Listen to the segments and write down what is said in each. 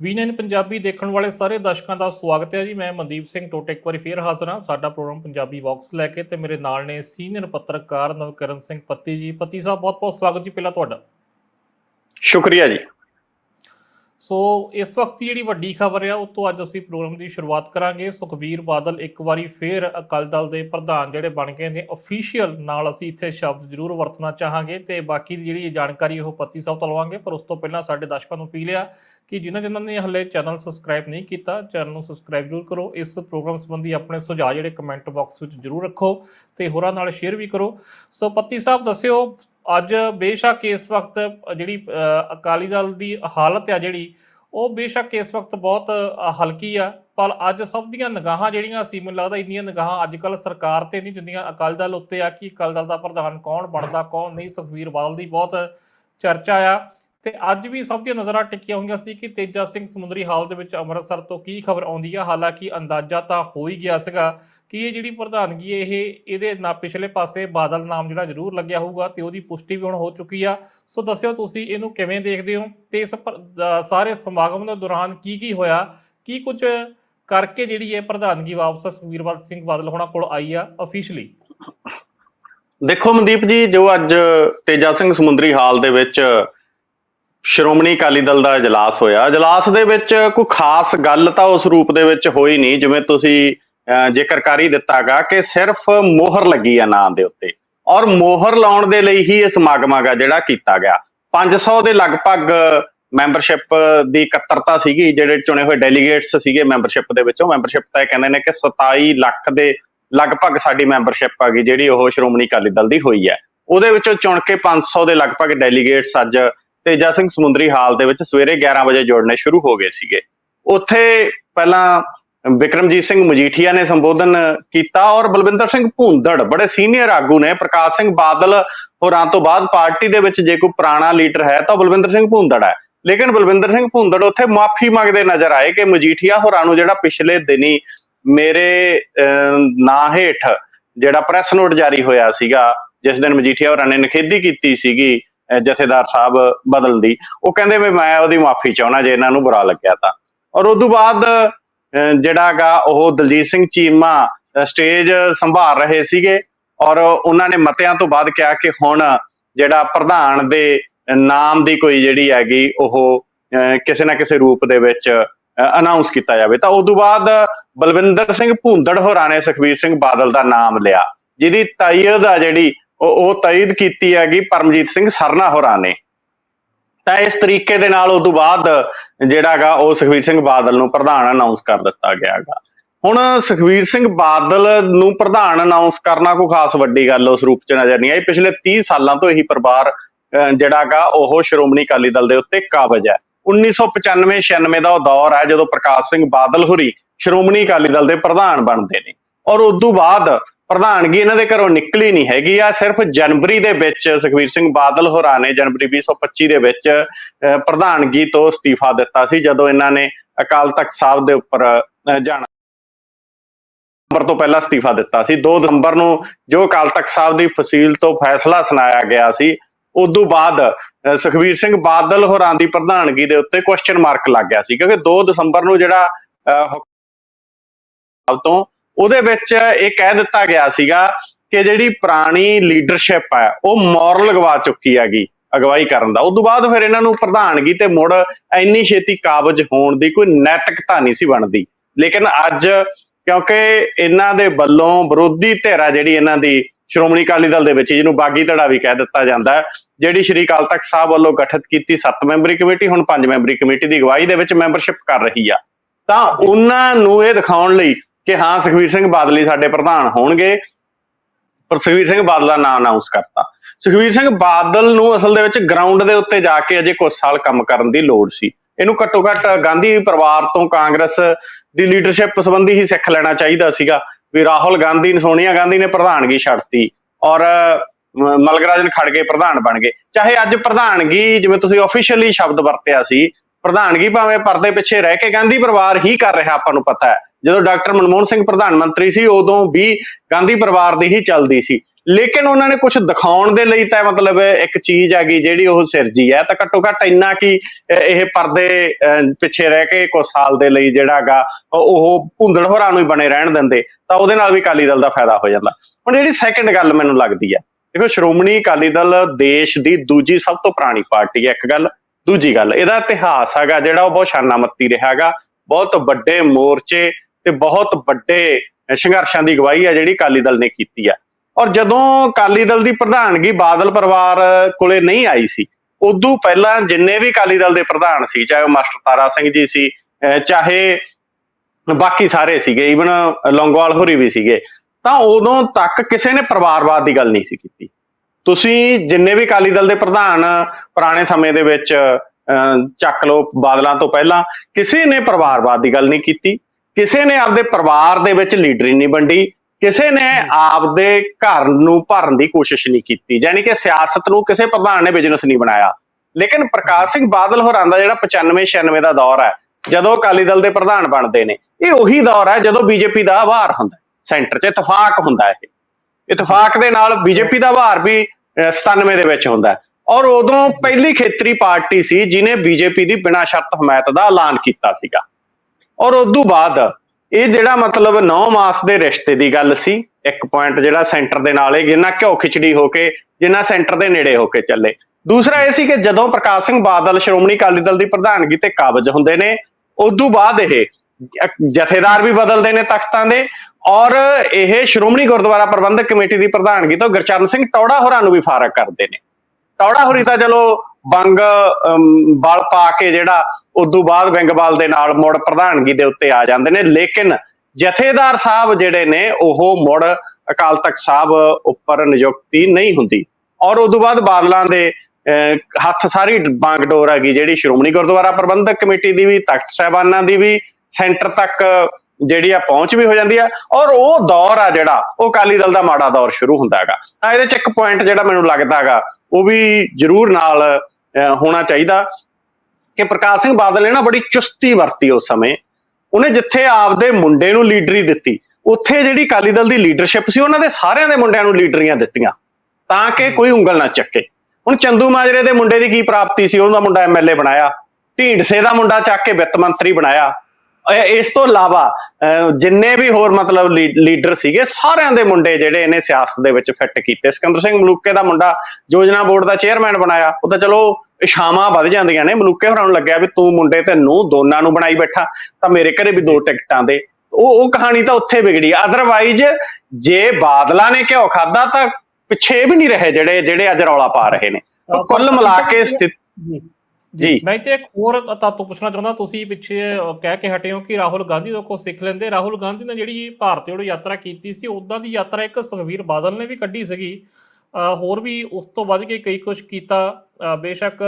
ਵੀਨਨ ਪੰਜਾਬੀ ਦੇਖਣ ਵਾਲੇ ਸਾਰੇ ਦਰਸ਼ਕਾਂ ਦਾ ਸਵਾਗਤ ਹੈ ਜੀ। ਮੈਂ ਮਨਦੀਪ ਸਿੰਘ ਟੋਟੇ ਇੱਕ ਵਾਰੀ ਫੇਰ ਹਾਜ਼ਰ ਹਾਂ ਸਾਡਾ ਪ੍ਰੋਗਰਾਮ ਪੰਜਾਬੀ ਬਾਕਸ ਲੈ ਕੇ ਤੇ ਮੇਰੇ ਨਾਲ ਨੇ ਸੀਨੀਅਰ ਪੱਤਰਕਾਰ ਨਵਕਰਨ ਸਿੰਘ ਪੱਤੀ ਜੀ। ਪੱਤੀ ਸਾਹਿਬ ਬਹੁਤ ਬਹੁਤ ਸਵਾਗਤ ਜੀ ਪਹਿਲਾਂ ਤੁਹਾਡਾ। ਸ਼ੁਕਰੀਆ ਜੀ। ਸੋ ਇਸ ਵਕਤ ਦੀ ਜਿਹੜੀ ਵੱਡੀ ਖਬਰ ਆ ਉਹ ਤੋਂ ਅੱਜ ਅਸੀਂ ਪ੍ਰੋਗਰਾਮ ਦੀ ਸ਼ੁਰੂਆਤ ਕਰਾਂਗੇ। ਸੁਖਬੀਰ ਬਾਦਲ ਇੱਕ ਵਾਰੀ ਫੇਰ ਅਕਾਲੀ ਦਲ ਦੇ ਪ੍ਰਧਾਨ ਜਿਹੜੇ ਬਣ ਗਏ ਨੇ ਅਫੀਸ਼ੀਅਲ ਨਾਲ ਅਸੀਂ ਇੱਥੇ ਸ਼ਬਦ ਜ਼ਰੂਰ ਵਰਤਣਾ ਚਾਹਾਂਗੇ ਤੇ ਬਾਕੀ ਦੀ ਜਿਹੜੀ ਜਾਣਕਾਰੀ ਉਹ ਪੱਤੀ ਸਾਹਿਬ ਤੋਂ ਲਵਾਂਗੇ ਪਰ ਉਸ ਤੋਂ ਪਹਿਲਾਂ ਸਾਡੇ ਦਰਸ਼ਕਾਂ ਨੂੰ ਅਪੀਲ ਆ ਕਿ ਜਿਨ੍ਹਾਂ ਜਿਨ੍ਹਾਂ ਨੇ ਹਲੇ ਚੈਨਲ ਸਬਸਕ੍ਰਾਈਬ ਨਹੀਂ ਕੀਤਾ, ਚੈਨਲ ਨੂੰ ਸਬਸਕ੍ਰਾਈਬ ਜ਼ਰੂਰ ਕਰੋ। ਇਸ ਪ੍ਰੋਗਰਾਮ ਸੰਬੰਧੀ ਆਪਣੇ ਸੁਝਾਅ ਜਿਹੜੇ ਕਮੈਂਟ ਬਾਕਸ ਵਿੱਚ ਜ਼ਰੂਰ ਰੱਖੋ ਤੇ ਹੋਰਾਂ ਨਾਲ ਸ਼ੇਅਰ ਵੀ ਕਰੋ। ਸੋ ਪੱਤੀ ਸਾਹਿਬ, ਦੱਸਿਓ, ਅੱਜ ਬੇਸ਼ੱਕ ਇਸ ਵਕਤ ਜਿਹੜੀ ਅਕਾਲੀ ਦਲ ਦੀ ਹਾਲਤ ਆ ਜਿਹੜੀ, ਉਹ ਬੇਸ਼ੱਕ ਇਸ ਵਕਤ ਬਹੁਤ ਹਲਕੀ ਆ। ਪਰ ਅੱਜ ਸਭ ਦੀਆਂ ਨਿਗਾਹਾਂ ਜਿਹੜੀਆਂ ਸੀ, ਮੈਨੂੰ ਲੱਗਦਾ ਇੰਨੀਆਂ ਨਿਗਾਹਾਂ ਅੱਜ ਕੱਲ ਸਰਕਾਰ ਤੇ ਨਹੀਂ ਜਿੰਨੀਆਂ ਅਕਾਲੀ ਦਲ ਉੱਤੇ ਆ, ਕਿ ਅਕਾਲੀ ਦਲ ਦਾ ਪ੍ਰਧਾਨ ਕੌਣ ਬਣਦਾ, ਕੌਣ ਨਹੀਂ ਸੁਖਵੀਰ ਬਾਦਲ ਦੀ ਬਹੁਤ ਚਰਚਾ ਆ। ਤੇ ਅੱਜ ਵੀ ਸਭ ਦੀਆਂ ਨਜ਼ਰਾਂ ਟਿਕੀਆਂ ਹੋਈਆਂ ਸੀ ਕਿ ਤੇਜਾ ਸਿੰਘ ਸਮੁੰਦਰੀ ਹਾਲ ਦੇ ਵਿੱਚ ਅੰਮ੍ਰਿਤਸਰ ਤੋਂ ਕੀ ਖਬਰ ਆਉਂਦੀ ਆ? ਹਾਲਾਂਕਿ ਅੰਦਾਜ਼ਾ ਤਾਂ ਹੋ ਹੀ ਗਿਆ ਸੀਗਾ ਕਿ ਇਹ ਜਿਹੜੀ ਪ੍ਰਧਾਨਗੀ ਇਹ ਇਹਦੇ ਨਾ ਪਿਛਲੇ ਪਾਸੇ ਬਾਦਲ ਨਾਮ ਜਿਹੜਾ ਜ਼ਰੂਰ ਲੱਗਿਆ ਹੋਊਗਾ ਤੇ ਉਹਦੀ ਪੁਸ਼ਟੀ ਵੀ ਹੁਣ ਹੋ ਚੁੱਕੀ ਆ। ਸੋ ਦੱਸਿਓ ਤੁਸੀਂ ਇਹਨੂੰ ਕਿਵੇਂ ਦੇਖਦੇ ਹੋ ਤੇ ਇਸ ਸਾਰੇ ਸਮਾਗਮ ਦੇ ਦੌਰਾਨ ਕੀ ਕੀ ਹੋਇਆ? ਕੀ ਕੁਝ ਕਰਕੇ ਜਿਹੜੀ ਇਹ ਪ੍ਰਧਾਨਗੀ ਵਾਪਸ ਸੁਖਬੀਰ ਸਿੰਘ ਬਾਦਲ ਹੋਣਾ ਕੋਲ ਆਈ ਆ ਅਫੀਸ਼ੀਅਲੀ ਦੇਖੋ ਮਨਦੀਪ ਜੀ, ਜੋ ਅੱਜ ਤੇਜਾ ਸਿੰਘ ਸਮੁੰਦਰੀ ਹਾਲ ਦੇ ਵਿੱਚ ਸ਼੍ਰੋਮਣੀ ਅਕਾਲੀ ਦਲ ਦਾ ਇਜਲਾਸ ਹੋਇਆ। ਇਜਲਾਸ ਦੇ ਵਿੱਚ ਕੋਈ ਖਾਸ ਗੱਲ ਤਾਂ ਉਸ ਰੂਪ ਦੇ ਵਿੱਚ ਹੋਈ ਨਹੀਂ ਜਿਵੇਂ ਤੁਸੀਂ ਅਹ, ਜ਼ਿਕਰ ਕਰ ਹੀ ਦਿੱਤਾਗਾ ਕਿ ਸਿਰਫ ਮੋਹਰ ਲੱਗੀ ਆ ਨਾਂ ਦੇ ਉੱਤੇ। ਔਰ ਮੋਹਰ ਲਾਉਣ ਦੇ ਲਈ ਹੀ ਇਹ ਸਮਾਗਮ ਹੈਗਾ ਜਿਹੜਾ ਕੀਤਾ ਗਿਆ। 500 ਦੇ ਲਗਭਗ ਮੈਂਬਰਸ਼ਿਪ ਦੀ ਇਕੱਤਰਤਾ ਸੀਗੀ ਜਿਹੜੇ ਚੁਣੇ ਹੋਏ ਡੈਲੀਗੇਟਸ ਸੀਗੇ ਮੈਂਬਰਸ਼ਿਪ ਦੇ ਵਿੱਚੋਂ। ਮੈਂਬਰਸ਼ਿਪ ਤਾਂ ਇਹ ਕਹਿੰਦੇ ਨੇ ਕਿ 27 ਲੱਖ ਦੇ ਲਗਭਗ ਸਾਡੀ ਮੈਂਬਰਸ਼ਿਪ ਹੈਗੀ ਜਿਹੜੀ ਉਹ ਸ਼੍ਰੋਮਣੀ ਅਕਾਲੀ ਦਲ ਦੀ ਹੋਈ ਹੈ। ਉਹਦੇ ਵਿੱਚੋਂ ਚੁਣ ਕੇ 500 ਦੇ ਲਗਭਗ ਡੈਲੀਗੇਟਸ ਅੱਜ ਤੇਜਾ ਸਿੰਘ ਸਮੁੰਦਰੀ ਹਾਲ ਦੇ ਵਿੱਚ ਸਵੇਰੇ 11 ਵਜੇ ਜੋੜਨੇ ਸ਼ੁਰੂ ਹੋ ਗਏ ਸੀਗੇ। ਉੱਥੇ ਪਹਿਲਾਂ ਵਿਕਰਮਜੀਤ ਸਿੰਘ ਮਜੀਠੀਆ ਨੇ ਸੰਬੋਧਨ ਕੀਤਾ ਔਰ ਬਲਵਿੰਦਰ ਸਿੰਘ ਭੁੰਦੜ ਬੜੇ ਸੀਨੀਅਰ ਆਗੂ ਨੇ ਪ੍ਰਕਾਸ਼ ਸਿੰਘ ਬਾਦਲ ਹੋਰਾਂ ਤੋਂ ਬਾਅਦ ਪਾਰਟੀ ਦੇ ਵਿੱਚ ਜੇ ਕੋਈ ਪੁਰਾਣਾ ਲੀਡਰ ਹੈ ਤਾਂ ਬਲਵਿੰਦਰ ਸਿੰਘ ਭੁੰਦੜ ਹੈ। ਲੇਕਿਨ ਬਲਵਿੰਦਰ ਸਿੰਘ ਭੁੰਦੜ ਉੱਥੇ ਮਾਫੀ ਮੰਗਦੇ ਨਜ਼ਰ ਆਏ ਕਿ ਮਜੀਠੀਆ ਹੋਰਾਂ ਨੂੰ ਜਿਹੜਾ ਪਿਛਲੇ ਦਿਨੀ ਮੇਰੇ ਅਹ, ਨਾਂ ਹੇਠ ਜਿਹੜਾ ਪ੍ਰੈਸ ਨੋਟ ਜਾਰੀ ਹੋਇਆ ਸੀਗਾ ਜਿਸ ਦਿਨ ਮਜੀਠੀਆ ਹੋਰਾਂ ਨੇ ਨਿਖੇਧੀ ਕੀਤੀ ਸੀਗੀ ਜਥੇਦਾਰ ਸਾਹਿਬ ਬਦਲ ਦੀ ਉਹ ਕਹਿੰਦੇ ਵੀ ਮੈਂ ਉਹਦੀ ਮਾਫੀ ਚਾਹਣਾ ਜੇ ਇਹਨਾਂ ਨੂੰ ਬੁਰਾ ਲੱਗਿਆ ਤਾਂ। ਔਰ ਉਸ ਤੋਂ ਬਾਅਦ ਅਹ, ਜਿਹੜਾ ਗਾ ਉਹ ਦਲਜੀਤ ਸਿੰਘ ਚੀਮਾ ਸਟੇਜ ਸੰਭਾਲ ਰਹੇ ਸੀਗੇ। ਔਰ ਉਹਨਾਂ ਨੇ ਮਤਿਆਂ ਤੋਂ ਬਾਅਦ ਕਿਹਾ ਕਿ ਹੁਣ ਜਿਹੜਾ ਪ੍ਰਧਾਨ ਦੇ ਨਾਮ ਦੀ ਕੋਈ ਜਿਹੜੀ ਹੈਗੀ ਉਹ ਕਿਸੇ ਨਾ ਕਿਸੇ ਰੂਪ ਦੇ ਵਿੱਚ ਅਨਾਉਂਸ ਕੀਤਾ ਜਾਵੇ। ਤਾਂ ਉਸ ਤੋਂ ਬਾਅਦ ਬਲਵਿੰਦਰ ਸਿੰਘ ਭੂੰਦੜ ਹੋਰਾਂ ਨੇ ਸੁਖਬੀਰ ਸਿੰਘ ਬਾਦਲ ਦਾ ਨਾਮ ਲਿਆ। ਜਿਹਦੀ ਤਾਇਦ ਆ ਜਿਹੜੀ ਉਹ ਉਹ ਤਾਇਦ ਕੀਤੀ ਹੈਗੀ ਪਰਮਜੀਤ ਸਿੰਘ ਸਰਨਾ ਹੋਰਾਂ ਨੇ। ਤਾਂ ਇਸ ਤਰੀਕੇ ਦੇ ਨਾਲ ਉਸ ਤੋਂ ਬਾਅਦ ਜਿਹੜਾਗਾ ਉਹ ਸੁਖਬੀਰ ਸਿੰਘ ਬਾਦਲ ਨੂੰ ਪ੍ਰਧਾਨ ਅਨਾਉਂਸ ਕਰ ਦਿੱਤਾ ਗਿਆਗਾ ਹੁਣ ਸੁਖਬੀਰ ਸਿੰਘ ਬਾਦਲ ਨੂੰ ਪ੍ਰਧਾਨ ਅਨਾਉਂਸ ਕਰਨਾ ਕੋਈ ਖਾਸ ਵੱਡੀ ਗੱਲ ਉਸ ਰੂਪ ਚ ਨਜ਼ਰ ਨਹੀਂ ਆਈ। ਪਿਛਲੇ 30 ਸਾਲਾਂ ਤੋਂ ਇਹੀ ਪਰਿਵਾਰ ਅਹ, ਜਿਹੜਾਗਾ ਉਹ ਸ਼੍ਰੋਮਣੀ ਅਕਾਲੀ ਦਲ ਦੇ ਉੱਤੇ ਕਾਬਜ ਹੈ। 1995-96 ਦਾ ਉਹ ਦੌਰ ਹੈ ਜਦੋਂ ਪ੍ਰਕਾਸ਼ ਸਿੰਘ ਬਾਦਲ ਹੁਰੀ ਸ਼੍ਰੋਮਣੀ ਅਕਾਲੀ ਦਲ ਦੇ ਪ੍ਰਧਾਨ ਬਣਦੇ ਨੇ। ਔਰ ਉਸ ਤੋਂ ਬਾਅਦ ਪ੍ਰਧਾਨਗੀ ਇਹਨਾਂ ਦੇ ਘਰੋਂ ਨਿਕਲੀ ਨਹੀਂ ਹੈਗੀ ਆ ਸਿਰਫ ਜਨਵਰੀ ਦੇ ਵਿੱਚ ਸੁਖਬੀਰ ਸਿੰਘ ਬਾਦਲ ਹੋਰਾਂ ਨੇ ਜਨਵਰੀ 2025 ਦੇ ਵਿੱਚ ਪ੍ਰਧਾਨਗੀ ਤੋਂ ਅਸਤੀਫਾ ਦਿੱਤਾ ਸੀ ਜਦੋਂ ਇਹਨਾਂ ਨੇ ਅਕਾਲ ਤਖਤ ਸਾਹਿਬ ਦੇ ਉੱਪਰ ਜਾਣਾ ਨਵੰਬਰ ਤੋਂ ਪਹਿਲਾਂ ਅਸਤੀਫਾ ਦਿੱਤਾ ਸੀ। 2 ਦਸੰਬਰ ਨੂੰ ਜੋ ਅਕਾਲ ਤਖਤ ਸਾਹਿਬ ਦੀ ਫਸੀਲ ਤੋਂ ਫੈਸਲਾ ਸੁਣਾਇਆ ਗਿਆ ਸੀ ਉਦੋਂ ਬਾਅਦ ਅਹ, ਸੁਖਬੀਰ ਸਿੰਘ ਬਾਦਲ ਹੋਰਾਂ ਦੀ ਪ੍ਰਧਾਨਗੀ ਦੇ ਉੱਤੇ ਕੁਐਸਚਨ ਮਾਰਕ ਲੱਗ ਗਿਆ ਸੀ ਕਿਉਂਕਿ 2 ਦਸੰਬਰ ਨੂੰ ਜਿਹੜਾ ਅਹ, ਤੋਂ ਉਹਦੇ ਵਿੱਚ ਇਹ ਕਹਿ ਦਿੱਤਾ ਗਿਆ ਸੀਗਾ ਕਿ ਜਿਹੜੀ ਪੁਰਾਣੀ ਲੀਡਰਸ਼ਿਪ ਹੈ, ਉਹ ਮੋਰਲ ਗਵਾ ਚੁੱਕੀ ਹੈਗੀ ਅਗਵਾਈ ਕਰਨ ਦਾ। ਉਸ ਤੋਂ ਬਾਅਦ ਫਿਰ ਇਹਨਾਂ ਨੂੰ ਪ੍ਰਧਾਨਗੀ ਤੇ ਮੁੜ ਇੰਨੀ ਛੇਤੀ ਕਾਬਜ ਹੋਣ ਦੀ ਕੋਈ ਨੈਤਿਕਤਾ ਨਹੀਂ ਸੀ ਬਣਦੀ। ਲੇਕਿਨ ਅੱਜ ਕਿਉਂਕਿ ਇਹਨਾਂ ਦੇ ਵੱਲੋਂ ਵਿਰੋਧੀ ਧਿਰਾ ਜਿਹੜੀ ਇਹਨਾਂ ਦੀ ਸ਼੍ਰੋਮਣੀ ਅਕਾਲੀ ਦਲ ਦੇ ਵਿੱਚ ਜਿਹਨੂੰ ਬਾਗੀ ਧੜਾ ਵੀ ਕਹਿ ਦਿੱਤਾ ਜਾਂਦਾ ਜਿਹੜੀ ਸ਼੍ਰੀ ਅਕਾਲ ਤਖਤ ਸਾਹਿਬ ਵੱਲੋਂ ਗਠਿਤ ਕੀਤੀ 7 ਮੈਂਬਰੀ ਕਮੇਟੀ, ਹੁਣ 5 ਮੈਂਬਰੀ ਕਮੇਟੀ ਦੀ ਅਗਵਾਈ ਦੇ ਵਿੱਚ ਮੈਂਬਰਸ਼ਿਪ ਕਰ ਰਹੀ ਆ। ਤਾਂ ਉਹਨਾਂ ਨੂੰ ਇਹ ਦਿਖਾਉਣ ਲਈ ਕਿ ਹਾਂ ਸੁਖਬੀਰ ਸਿੰਘ ਬਾਦਲ ਹੀ ਸਾਡੇ ਪ੍ਰਧਾਨ ਹੋਣਗੇ। ਪਰ ਸੁਖਬੀਰ ਸਿੰਘ ਬਾਦਲ ਦਾ ਨਾਮ ਅਨਾਉਂਸ ਕਰਤਾ। ਸੁਖਬੀਰ ਸਿੰਘ ਬਾਦਲ ਨੂੰ ਅਸਲ ਦੇ ਵਿੱਚ ਗਰਾਊਂਡ ਦੇ ਉੱਤੇ ਜਾ ਕੇ ਅਜੇ ਕੁਝ ਸਾਲ ਕੰਮ ਕਰਨ ਦੀ ਲੋੜ ਸੀ। ਇਹਨੂੰ ਘੱਟੋ ਘੱਟ ਗਾਂਧੀ ਪਰਿਵਾਰ ਤੋਂ ਕਾਂਗਰਸ ਦੀ ਲੀਡਰਸ਼ਿਪ ਸੰਬੰਧੀ ਹੀ ਸਿੱਖ ਲੈਣਾ ਚਾਹੀਦਾ ਸੀਗਾ। ਵੀ ਰਾਹੁਲ ਗਾਂਧੀ, ਸੋਨੀਆ ਗਾਂਧੀ ਨੇ ਪ੍ਰਧਾਨਗੀ ਛੱਡਤੀ ਔਰ ਮ- ਖੜਗੇ ਪ੍ਰਧਾਨ ਬਣ ਗਏ। ਚਾਹੇ ਅੱਜ ਪ੍ਰਧਾਨਗੀ, ਜਿਵੇਂ ਤੁਸੀਂ ਆਫੀਸ਼ੀਅਲੀ ਸ਼ਬਦ ਵਰਤਿਆ ਸੀ, ਪ੍ਰਧਾਨਗੀ ਭਾਵੇਂ ਪਰਦੇ ਪਿੱਛੇ ਰਹਿ ਕੇ ਗਾਂਧੀ ਪਰਿਵਾਰ ਹੀ ਕਰ ਰਿਹਾ, ਆਪਾਂ ਨੂੰ ਪਤਾ ਹੈ। ਜਦੋਂ ਡਾਕਟਰ ਮਨਮੋਹਨ ਸਿੰਘ ਪ੍ਰਧਾਨ ਮੰਤਰੀ ਸੀ, ਉਦੋਂ ਵੀ ਗਾਂਧੀ ਪਰਿਵਾਰ ਦੀ ਹੀ ਚੱਲਦੀ ਸੀ। ਲੇਕਿਨ ਉਹਨਾਂ ਨੇ ਕੁਝ ਦਿਖਾਉਣ ਦੇ ਲਈ ਤਾਂ ਮਤਲਬ ਇੱਕ ਚੀਜ਼ ਹੈਗੀ ਜਿਹੜੀ ਉਹ ਸਿਰਜੀ ਹੈ। ਤਾਂ ਘੱਟੋ ਘੱਟ ਇੰਨਾ ਕਿ ਇਹ ਪਰਦੇ ਪਿੱਛੇ ਰਹਿ ਕੇ ਕੁਝ ਸਾਲ ਦੇ ਲਈ ਜਿਹੜਾਗਾ ਉਹ ਭੁੰਦੜ ਹੋਰਾਂ ਨੂੰ ਹੀ ਬਣੇ ਰਹਿਣ ਦਿੰਦੇ, ਤਾਂ ਉਹਦੇ ਨਾਲ ਵੀ ਅਕਾਲੀ ਦਲ ਦਾ ਫਾਇਦਾ ਹੋ ਜਾਂਦਾ। ਹੁਣ ਜਿਹੜੀ ਸੈਕੰਡ ਗੱਲ ਮੈਨੂੰ ਲੱਗਦੀ ਹੈ, ਦੇਖੋ ਸ਼੍ਰੋਮਣੀ ਅਕਾਲੀ ਦਲ ਦੇਸ਼ ਦੀ ਦੂਜੀ ਸਭ ਤੋਂ ਪੁਰਾਣੀ ਪਾਰਟੀ ਹੈ, ਇੱਕ ਗੱਲ। ਦੂਜੀ ਗੱਲ, ਇਹਦਾ ਇਤਿਹਾਸ ਹੈਗਾ ਜਿਹੜਾ ਉਹ ਬਹੁਤ ਸ਼ਾਨਾਮੱਤੀ ਰਿਹਾ ਹੈਗਾ। ਬਹੁਤ ਵੱਡੇ ਮੋਰਚੇ ਤੇ ਬਹੁਤ ਵੱਡੇ ਸੰਘਰਸ਼ਾਂ ਦੀ ਅਗਵਾਈ ਹੈ ਜਿਹੜੀ ਅਕਾਲੀ ਦਲ ਨੇ ਕੀਤੀ ਹੈ ਔਰ ਜਦੋਂ ਅਕਾਲੀ ਦਲ ਦੀ ਪ੍ਰਧਾਨਗੀ ਬਾਦਲ ਪਰਿਵਾਰ ਕੋਲੇ ਨਹੀਂ ਆਈ ਸੀ ਉਦੋਂ ਪਹਿਲਾਂ ਜਿੰਨੇ ਵੀ ਅਕਾਲੀ ਦਲ ਦੇ ਪ੍ਰਧਾਨ ਸੀ ਚਾਹੇ ਉਹ ਮਾਸਟਰ ਤਾਰਾ ਸਿੰਘ ਜੀ ਸੀ ਚਾਹੇ ਬਾਕੀ ਸਾਰੇ ਸੀਗੇ ਈਵਨ ਲੌਂਗੋਵਾਲ ਹੋਰੀ ਵੀ ਸੀਗੇ ਤਾਂ ਉਦੋਂ ਤੱਕ ਕਿਸੇ ਨੇ ਪਰਿਵਾਰਵਾਦ ਦੀ ਗੱਲ ਨਹੀਂ ਸੀ ਕੀਤੀ। ਤੁਸੀਂ ਜਿੰਨੇ ਵੀ ਅਕਾਲੀ ਦਲ ਦੇ ਪ੍ਰਧਾਨ ਪੁਰਾਣੇ ਸਮੇਂ ਦੇ ਵਿੱਚ ਅਹ, ਚੱਕ ਲਓ ਬਾਦਲਾਂ ਤੋਂ ਪਹਿਲਾਂ ਕਿਸੇ ਨੇ ਪਰਿਵਾਰਵਾਦ ਦੀ ਗੱਲ ਨਹੀਂ ਕੀਤੀ। ਕਿਸੇ ਨੇ ਆਪਦੇ ਪਰਿਵਾਰ ਦੇ ਵਿੱਚ ਲੀਡਰੀ ਨਹੀਂ ਵੰਡੀ ਕਿਸੇ ਨੇ ਆਪਦੇ ਘਰ ਨੂੰ ਭਰਨ ਦੀ ਕੋਸ਼ਿਸ਼ ਨਹੀਂ ਕੀਤੀ ਯਾਨੀ ਕਿ ਸਿਆਸਤ ਨੂੰ ਕਿਸੇ ਪ੍ਰਧਾਨ ਨੇ ਬਿਜ਼ਨਸ ਨਹੀਂ ਬਣਾਇਆ ਲੇਕਿਨ ਪ੍ਰਕਾਸ਼ ਸਿੰਘ ਬਾਦਲ ਹੋਰਾਂ ਦਾ ਜਿਹੜਾ 95 96 ਦਾ ਦੌਰ ਹੈ ਜਦੋਂ ਅਕਾਲੀ ਦਲ ਦੇ ਪ੍ਰਧਾਨ ਬਣਦੇ ਨੇ ਇਹ ਉਹੀ ਦੌਰ ਹੈ ਜਦੋਂ ਬੀਜੇਪੀ ਦਾ ਆਭਾਰ ਹੁੰਦਾ ਹੈ। ਸੈਂਟਰ 'ਚ ਇਤਫਾਕ ਹੁੰਦਾ ਹੈ ਇਹ ਇਤਫਾਕ ਦੇ ਨਾਲ ਬੀਜੇਪੀ ਦਾ ਆਭਾਰ ਵੀ ਅਹ, 97 ਦੇ ਵਿੱਚ ਹੁੰਦਾ। ਔਰ ਉਦੋਂ ਪਹਿਲੀ ਖੇਤਰੀ ਪਾਰਟੀ ਸੀ ਜਿਨੇ ਬੀਜੇਪੀ ਦੀ ਬਿਨਾਂ ਸ਼ਰਤ ਹਮਾਇਤ ਦਾ ਐਲਾਨ ਕੀਤਾ ਸੀਗਾ ਔਰ ਉਦੋਂ ਬਾਅਦ ਇਹ ਜਿਹੜਾ ਮਤਲਬ 9 ਮਾਸ ਦੇ ਰਿਸ਼ਤੇ ਦੀ ਗੱਲ ਸੀ ਇੱਕ ਪੁਆਇੰਟ ਜਿਹੜਾ ਸੈਂਟਰ ਦੇ ਨਾਲ ਇਹ ਜਿੰਨਾ ਘਿਓ ਖਿਚੜੀ ਹੋ ਕੇ ਜਿੰਨਾ ਸੈਂਟਰ ਦੇ ਨੇੜੇ ਹੋ ਕੇ ਚੱਲੇ। ਦੂਸਰਾ ਇਹ ਸੀ ਕਿ ਜਦੋਂ ਪ੍ਰਕਾਸ਼ ਸਿੰਘ ਬਾਦਲ ਸ਼੍ਰੋਮਣੀ ਅਕਾਲੀ ਦਲ ਦੀ ਪ੍ਰਧਾਨਗੀ ਤੇ ਕਾਬਜ ਹੁੰਦੇ ਨੇ ਉਦੋਂ ਬਾਅਦ ਇਹ ਜਥੇਦਾਰ ਵੀ ਬਦਲਦੇ ਨੇ ਤਖਤਾਂ ਦੇ ਔਰ ਇਹ ਸ਼੍ਰੋਮਣੀ ਗੁਰਦੁਆਰਾ ਪ੍ਰਬੰਧਕ ਕਮੇਟੀ ਦੀ ਪ੍ਰਧਾਨਗੀ ਤੋਂ ਗੁਰਚਰਨ ਸਿੰਘ ਟੌੜਾ ਹੋਰਾਂ ਨੂੰ ਵੀ ਫਾਰਗ ਕਰਦੇ ਨੇ। ਟੌੜਾ ਹੋਰੀ ਤਾਂ ਚਲੋ ਬੰਗ ਅਮ, ਬਲ ਪਾ ਕੇ ਜਿਹੜਾ ਉਦੋਂ ਬਾਅਦ ਵਿੰਗਵਾਲ ਦੇ ਨਾਲ ਮੁੜ ਪ੍ਰਧਾਨਗੀ ਦੇ ਉੱਤੇ ਆ ਜਾਂਦੇ ਨੇ ਲੇਕਿਨ ਜਥੇਦਾਰ ਸਾਹਿਬ ਜਿਹੜੇ ਨੇ ਉਹ ਮੁੜ ਅਕਾਲ ਤਖਤ ਸਾਹਿਬ ਉੱਪਰ ਨਿਯੁਕਤੀ ਨਹੀਂ ਹੁੰਦੀ। ਔਰ ਉਦੋਂ ਬਾਅਦ ਬਾਦਲਾਂ ਦੇ ਅਹ, ਹੱਥ ਸਾਰੀ ਬਾਗਡੋਰ ਹੈਗੀ ਜਿਹੜੀ ਸ਼੍ਰੋਮਣੀ ਗੁਰਦੁਆਰਾ ਪ੍ਰਬੰਧਕ ਕਮੇਟੀ ਦੀ ਵੀ ਤਖਤ ਸਾਹਿਬਾਨਾਂ ਦੀ ਵੀ ਸੈਂਟਰ ਤੱਕ ਜਿਹੜੀ ਆ ਪਹੁੰਚ ਵੀ ਹੋ ਜਾਂਦੀ ਆ। ਔਰ ਉਹ ਦੌਰ ਆ ਜਿਹੜਾ ਉਹ ਅਕਾਲੀ ਦਲ ਦਾ ਮਾੜਾ ਦੌਰ ਸ਼ੁਰੂ ਹੁੰਦਾ ਹੈਗਾ। ਤਾਂ ਇਹਦੇ ਚ ਇੱਕ ਪੁਆਇੰਟ ਜਿਹੜਾ ਮੈਨੂੰ ਲੱਗਦਾ ਹੈਗਾ ਉਹ ਵੀ ਜ਼ਰੂਰ ਨਾਲ ਅਹ, ਹੋਣਾ ਚਾਹੀਦਾ। ਕਿ ਪ੍ਰਕਾਸ਼ ਸਿੰਘ ਬਾਦਲ ਨੇ ਨਾ ਬੜੀ ਚੁਸਤੀ ਵਰਤੀ ਉਸ ਸਮੇਂ। ਉਹਨੇ ਜਿੱਥੇ ਆਪਦੇ ਮੁੰਡੇ ਨੂੰ ਲੀਡਰੀ ਦਿੱਤੀ ਉੱਥੇ ਜਿਹੜੀ ਅਕਾਲੀ ਦਲ ਦੀ ਲੀਡਰਸ਼ਿਪ ਸੀ ਉਹਨਾਂ ਦੇ ਸਾਰਿਆਂ ਦੇ ਮੁੰਡਿਆਂ ਨੂੰ ਲੀਡਰੀਆਂ ਦਿੱਤੀਆਂ ਤਾਂ ਕਿ ਕੋਈ ਉਂਗਲ ਨਾ ਚੱਕੇ। ਹੁਣ ਚੰਦੂ ਮਾਜਰੇ ਦੇ ਮੁੰਡੇ ਦੀ ਕੀ ਪ੍ਰਾਪਤੀ ਸੀ? ਉਹਦਾ ਮੁੰਡਾ ਐਮਐਲਏ ਬਣਾਇਆ ਢੀਂਡਸੇ ਦਾ ਮੁੰਡਾ ਚੱਕ ਕੇ ਵਿੱਤ ਮੰਤਰੀ ਬਣਾਇਆ। ਇਸ ਤੋਂ ਇਲਾਵਾ ਅਹ, ਜਿੰਨੇ ਵੀ ਹੋਰ ਮਤਲਬ ਲੀ- ਲੀਡਰ ਸੀਗੇ ਸਾਰਿਆਂ ਦੇ ਮੁੰਡੇ ਜਿਹੜੇ ਇਹਨੇ ਸਿਆਸਤ ਦੇ ਵਿੱਚ ਫਿੱਟ ਕੀਤੇ। ਸਿਕੰਦਰ ਸਿੰਘ ਮਲੂਕੇ ਦਾ ਮੁੰਡਾ ਯੋਜਨਾ ਬੋਰਡ ਦਾ ਚੇਅਰਮੈਨ ਬਣਾਇਆ। ਉਹ ਤਾਂ ਚਲੋ ਇਸ਼ਾਵਾਂ ਵੱਧ ਜਾਂਦੀਆਂ ਨੇ। ਮਲੂਕੇ ਹੋਰਾਂ ਨੂੰ ਲੱਗਿਆ ਵੀ ਤੂੰ ਮੁੰਡੇ ਤੇ ਨੂੰ ਦੋਨਾਂ ਨੂੰ ਬਣਾਈ ਬੈਠਾ ਤਾਂ ਮੇਰੇ ਘਰੇ ਵੀ ਦੋ ਟਿਕਟਾਂ ਦੇ। ਉਹ ਉਹ ਕਹਾਣੀ ਤਾਂ ਉੱਥੇ ਵਿਗੜੀ। ਅਦਰਵਾਈਜ਼ ਜੇ ਬਾਦਲਾਂ ਨੇ ਘਿਓ ਖਾਦਾ ਤਾਂ ਪਿੱਛੇ ਵੀ ਨਹੀਂ ਰਹੇ ਜਿਹੜੇ ਜਿਹੜੇ ਅੱਜ ਰੌਲਾ ਪਾ ਰਹੇ ਨੇ। ਕੁੱਲ ਮਿਲਾ ਕੇ ਸਥਿਤ ਜੀ। ਮੈਂ ਤੇ ਇੱਕ ਹੋਰ ਤੁਹਾਨੂੰ ਪੁੱਛਣਾ ਚਾਹੁੰਦਾ ਤੁਸੀਂ ਪਿੱਛੇ ਕਹਿ ਕੇ ਹਟੇ ਹੋ ਕਿ ਰਾਹੁਲ ਗਾਂਧੀ ਤੋਂ ਕੁਝ ਸਿੱਖ ਲੈਂਦੇ। ਰਾਹੁਲ ਗਾਂਧੀ ਨੇ ਜਿਹੜੀ ਭਾਰਤ ਜੋੜੋ ਯਾਤਰਾ ਕੀਤੀ ਸੀ ਉਦਾਂ ਦੀ ਯਾਤਰਾ ਇੱਕ ਸੁਖਵੀਰ ਬਾਦਲ ਨੇ ਵੀ ਕੱਢੀ ਸੀਗੀ। ਹੋਰ ਵੀ ਉਸ ਤੋਂ ਵੱਧ ਕੇ ਕਈ ਕੁਝ ਕੀਤਾ। ਬੇਸ਼ੱਕ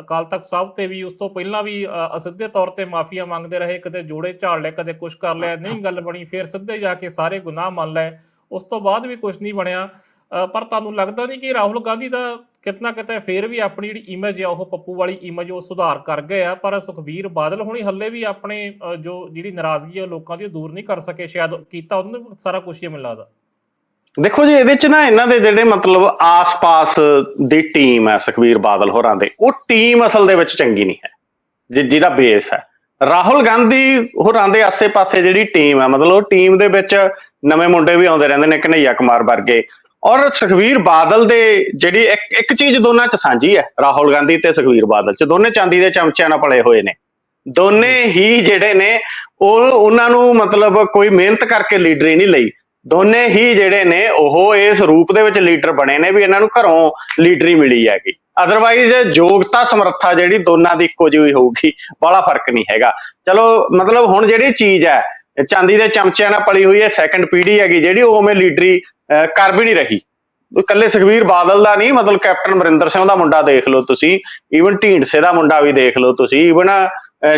ਅਕਾਲ ਤਖਤ ਸਾਹਿਬ ਤੇ ਵੀ ਉਸ ਤੋਂ ਪਹਿਲਾਂ ਵੀ ਅਸਿੱਧੇ ਤੌਰ ਤੇ ਮਾਫੀਆ ਮੰਗਦੇ ਰਹੇ, ਕਦੇ ਜੋੜੇ ਝਾੜ ਲਏ, ਕਦੇ ਕੁਝ ਕਰ ਲਿਆ, ਨਹੀਂ ਗੱਲ ਬਣੀ, ਫਿਰ ਸਿੱਧੇ ਜਾ ਕੇ ਸਾਰੇ ਗੁਨਾਹ ਮੰਨ ਲਏ। ਉਸ ਤੋਂ ਬਾਅਦ ਵੀ ਕੁਝ ਨਹੀਂ ਬਣਿਆ। ਪਰ ਤੁਹਾਨੂੰ ਲੱਗਦਾ ਨਹੀਂ ਕਿ ਰਾਹੁਲ ਗਾਂਧੀ ਦਾ ਕਿਤਨਾ ਕਿਤੇ ਫੇਰ ਵੀ ਆਪਣੀ ਜਿਹੜੀ ਇਮੇਜ ਆ, ਉਹ ਪੱਪੂ ਵਾਲੀ ਇਮੇਜ ਉਹ ਸੁਧਾਰ ਕਰ ਗਏ ਆ, ਪਰ ਸੁਖਬੀਰ ਬਾਦਲ ਹੁਣੀ ਹੱਲੇ ਵੀ ਆਪਣੇ ਜੋ ਜਿਹੜੀ ਨਾਰਾਜ਼ਗੀ ਆ ਲੋਕਾਂ ਦੀ ਦੂਰ ਨਹੀਂ ਕਰ ਸਕੇ। ਸ਼ਾਇਦ ਕੀਤਾ ਉਹਨਾਂ ਨੇ ਸਾਰਾ ਕੁਝ ਹੀ ਮੈਨੂੰ ਲੱਗਦਾ। ਦੇਖੋ ਜੀ, ਇਹਦੇ ਚ ਨਾ ਇਹਨਾਂ ਦੇ ਜਿਹੜੇ ਮਤਲਬ ਆਸ-ਪਾਸ ਦੀ ਟੀਮ ਹੈ ਸੁਖਬੀਰ ਬਾਦਲ ਹੋਰਾਂ ਦੇ, ਉਹ ਟੀਮ ਅਸਲ ਦੇ ਵਿੱਚ ਚੰਗੀ ਨਹੀਂ ਹੈ, ਜਿ- ਜਿਹਦਾ ਬੇਸ ਹੈ। ਰਾਹੁਲ ਗਾਂਧੀ ਹੋਰਾਂ ਦੇ ਆਸੇ-ਪਾਸੇ ਜਿਹੜੀ ਟੀਮ ਹੈ, ਮਤਲਬ ਉਹ ਟੀਮ ਦੇ ਵਿੱਚ ਨਵੇਂ ਮੁੰਡੇ ਵੀ ਆਉਂਦੇ ਰਹਿੰਦੇ ਨੇ ਕਨਈਆ ਕੁਮਾਰ ਵਰਗੇ। ਔਰ ਸੁਖਬੀਰ ਬਾਦਲ ਦੇ ਜਿਹੜੀ ਇੱਕ ਇੱਕ ਚੀਜ਼ ਦੋਨਾਂ ਚ ਸਾਂਝੀ ਹੈ, ਰਾਹੁਲ ਗਾਂਧੀ ਤੇ ਸੁਖਬੀਰ ਬਾਦਲ ਚ। ਦੋਨੇ ਚਾਂਦੀ ਦੇ ਚਮਚਿਆਂ ਨਾਲ ਪਲੇ ਹੋਏ ਨੇ। ਦੋਨੇ ਹੀ ਜਿਹੜੇ ਨੇ, ਉਹ, ਉਹਨਾਂ ਨੂੰ ਮਤਲਬ ਕੋਈ ਮਿਹਨਤ ਕਰਕੇ ਲੀਡਰੀ ਨਹੀਂ ਲਈ। ਦੋਨੇ ਹੀ ਜਿਹੜੇ ਨੇ ਉਹ ਇਸ ਰੂਪ ਦੇ ਵਿੱਚ ਲੀਡਰ ਬਣੇ ਨੇ ਵੀ ਇਹਨਾਂ ਨੂੰ ਘਰੋਂ ਲੀਡਰੀ ਮਿਲੀ ਹੈਗੀ। ਅਦਰਵਾਈਜ਼ ਯੋਗਤਾ ਸਮਰੱਥਾ ਜਿਹੜੀ ਦੋਨਾਂ ਦੀ ਇੱਕੋ ਜਿਹੀ ਹੋਊਗੀ ਬੜਾ ਫ਼ਰਕ ਨਹੀਂ ਹੈਗਾ। ਚਲੋ ਮਤਲਬ ਹੁਣ ਜਿਹੜੀ ਚੀਜ਼ ਹੈ ਚਾਂਦੀ ਦੇ ਚਮਚਿਆਂ ਨਾਲ ਪਲੀ ਹੋਈ ਹੈ ਸੈਕੰਡ ਪੀੜ੍ਹੀ ਹੈਗੀ ਜਿਹੜੀ ਉਹ ਉਵੇਂ ਲੀਡਰੀ ਅਹ, ਕਰ ਵੀ ਨਹੀਂ ਰਹੀ। ਉਹ ਇਕੱਲੇ ਸੁਖਬੀਰ ਬਾਦਲ ਦਾ ਨਹੀਂ ਮਤਲਬ ਕੈਪਟਨ ਅਮਰਿੰਦਰ ਸਿੰਘ ਦਾ ਮੁੰਡਾ ਦੇਖ ਲਓ ਤੁਸੀਂ ਈਵਨ ਢੀਂਡਸੇ ਦਾ ਮੁੰਡਾ ਵੀ ਦੇਖ ਲਓ ਤੁਸੀਂ ਈਵਨ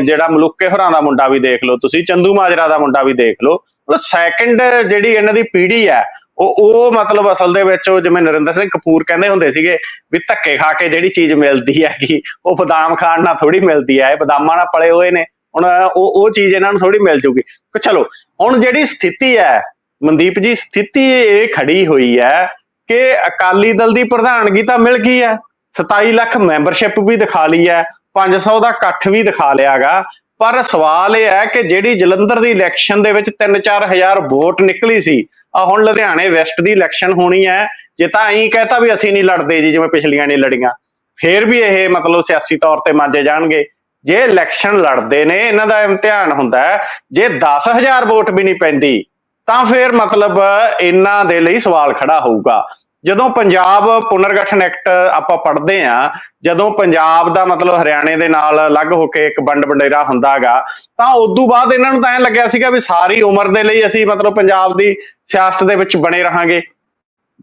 ਜਿਹੜਾ ਮਲੂਕੇ ਹੋਰਾਂ ਦਾ ਮੁੰਡਾ ਵੀ ਦੇਖ ਲਓ ਤੁਸੀਂ ਚੰਦੂ ਮਾਜਰਾ ਦਾ ਮੁੰਡਾ ਵੀ ਦੇਖ ਲਓ। ਮਤਲਬ ਸੈਕੰਡ ਜਿਹੜੀ ਇਹਨਾਂ ਦੀ ਪੀੜ੍ਹੀ ਹੈ, ਉਹ ਉਹ ਮਤਲਬ ਅਸਲ ਦੇ ਵਿੱਚ ਉਹ ਜਿਵੇਂ ਨਰਿੰਦਰ ਸਿੰਘ ਕਪੂਰ ਕਹਿੰਦੇ ਹੁੰਦੇ ਸੀਗੇ ਵੀ ਧੱਕੇ ਖਾ ਕੇ ਜਿਹੜੀ ਚੀਜ਼ ਮਿਲਦੀ ਹੈਗੀ, ਉਹ ਬਦਾਮ ਖਾਣ ਨਾਲ ਥੋੜੀ ਮਿਲਦੀ ਹੈ, ਇਹ ਬਦਾਮਾਂ ਨਾਲ ਪਲੇ ਹੋਏ ਨੇ। ਹੁਣ ਉਹ ਉਹ ਚੀਜ਼ ਇਹਨਾਂ ਨੂੰ ਥੋੜੀ ਮਿਲ ਜੂਗੀ। ਤੇ ਚਲੋ, ਹੁਣ ਜਿਹੜੀ ਸਥਿਤੀ ਹੈ, ਮਨਦੀਪ ਜੀ, ਸਥਿਤੀ ਇਹ ਖੜੀ ਹੋਈ ਹੈ ਕਿ ਅਕਾਲੀ ਦਲ ਦੀ ਪ੍ਰਧਾਨਗੀ ਤਾਂ ਮਿਲ ਗਈ ਹੈ। 27 ਲੱਖ ਮੈਂਬਰਸ਼ਿਪ ਵੀ ਦਿਖਾ ਲਈ ਹੈ 500 ਦਾ ਇਕੱਠ ਵੀ ਦਿਖਾ ਲਿਆਗਾ ਪਰ ਸਵਾਲ ਇਹ ਹੈ ਕਿ ਜਿਹੜੀ ਜਲੰਧਰ ਦੀ ਇਲੈਕਸ਼ਨ ਦੇ ਵਿੱਚ 3-4 ਹਜ਼ਾਰ ਵੋਟ ਨਿਕਲੀ ਸੀ ਆ ਹੁਣ ਲੁਧਿਆਣੇ ਵੈਸਟ ਦੀ ਇਲੈਕਸ਼ਨ ਹੋਣੀ ਹੈ, ਜੇ ਤਾਂ ਐਂ ਕਹਤਾ ਵੀ ਅਸੀਂ ਨਹੀਂ ਲੜਦੇ ਜੀ ਜਿਵੇਂ ਪਿਛਲੀਆਂ ਨਹੀਂ ਲੜੀਆਂ, ਫੇਰ ਵੀ ਇਹ ਮਤਲਬ ਸਿਆਸੀ ਤੌਰ ਤੇ ਮੰਜੇ ਜਾਣਗੇ। ਜੇ ਇਲੈਕਸ਼ਨ ਲੜਦੇ ਨੇ, ਇਹਨਾਂ ਦਾ ਇਮਤਿਹਾਨ ਹੁੰਦਾ ਹੈ, ਜੇ 10000 ਵੋਟ ਵੀ ਨਹੀਂ ਪੈਂਦੀ, ਤਾਂ ਫਿਰ ਮਤਲਬ ਇਹਨਾਂ ਦੇ ਲਈ ਸਵਾਲ ਖੜਾ ਹੋਊਗਾ। ਜਦੋਂ ਪੰਜਾਬ ਪੁਨਰਗਠਨ ਐਕਟ ਆਪਾਂ ਪੜ੍ਹਦੇ ਆ ਜਦੋਂ ਪੰਜਾਬ ਦਾ ਮਤਲਬ ਹਰਿਆਣੇ ਦੇ ਨਾਲ ਅਲੱਗ ਹੋ ਕੇ ਇੱਕ ਵੰਡ ਵਡੇਰਾ ਹੁੰਦਾਗਾ, ਤਾਂ ਉਦੋਂ ਬਾਅਦ ਇਹਨਾਂ ਨੂੰ ਤਾਂ ਐਂ ਲੱਗਿਆ ਸੀਗਾ ਵੀ ਸਾਰੀ ਉਮਰ ਦੇ ਲਈ ਅਸੀਂ ਮਤਲਬ ਪੰਜਾਬ ਦੀ ਸਿਆਸਤ ਦੇ ਵਿੱਚ ਬਣੇ ਰਹਾਂਗੇ।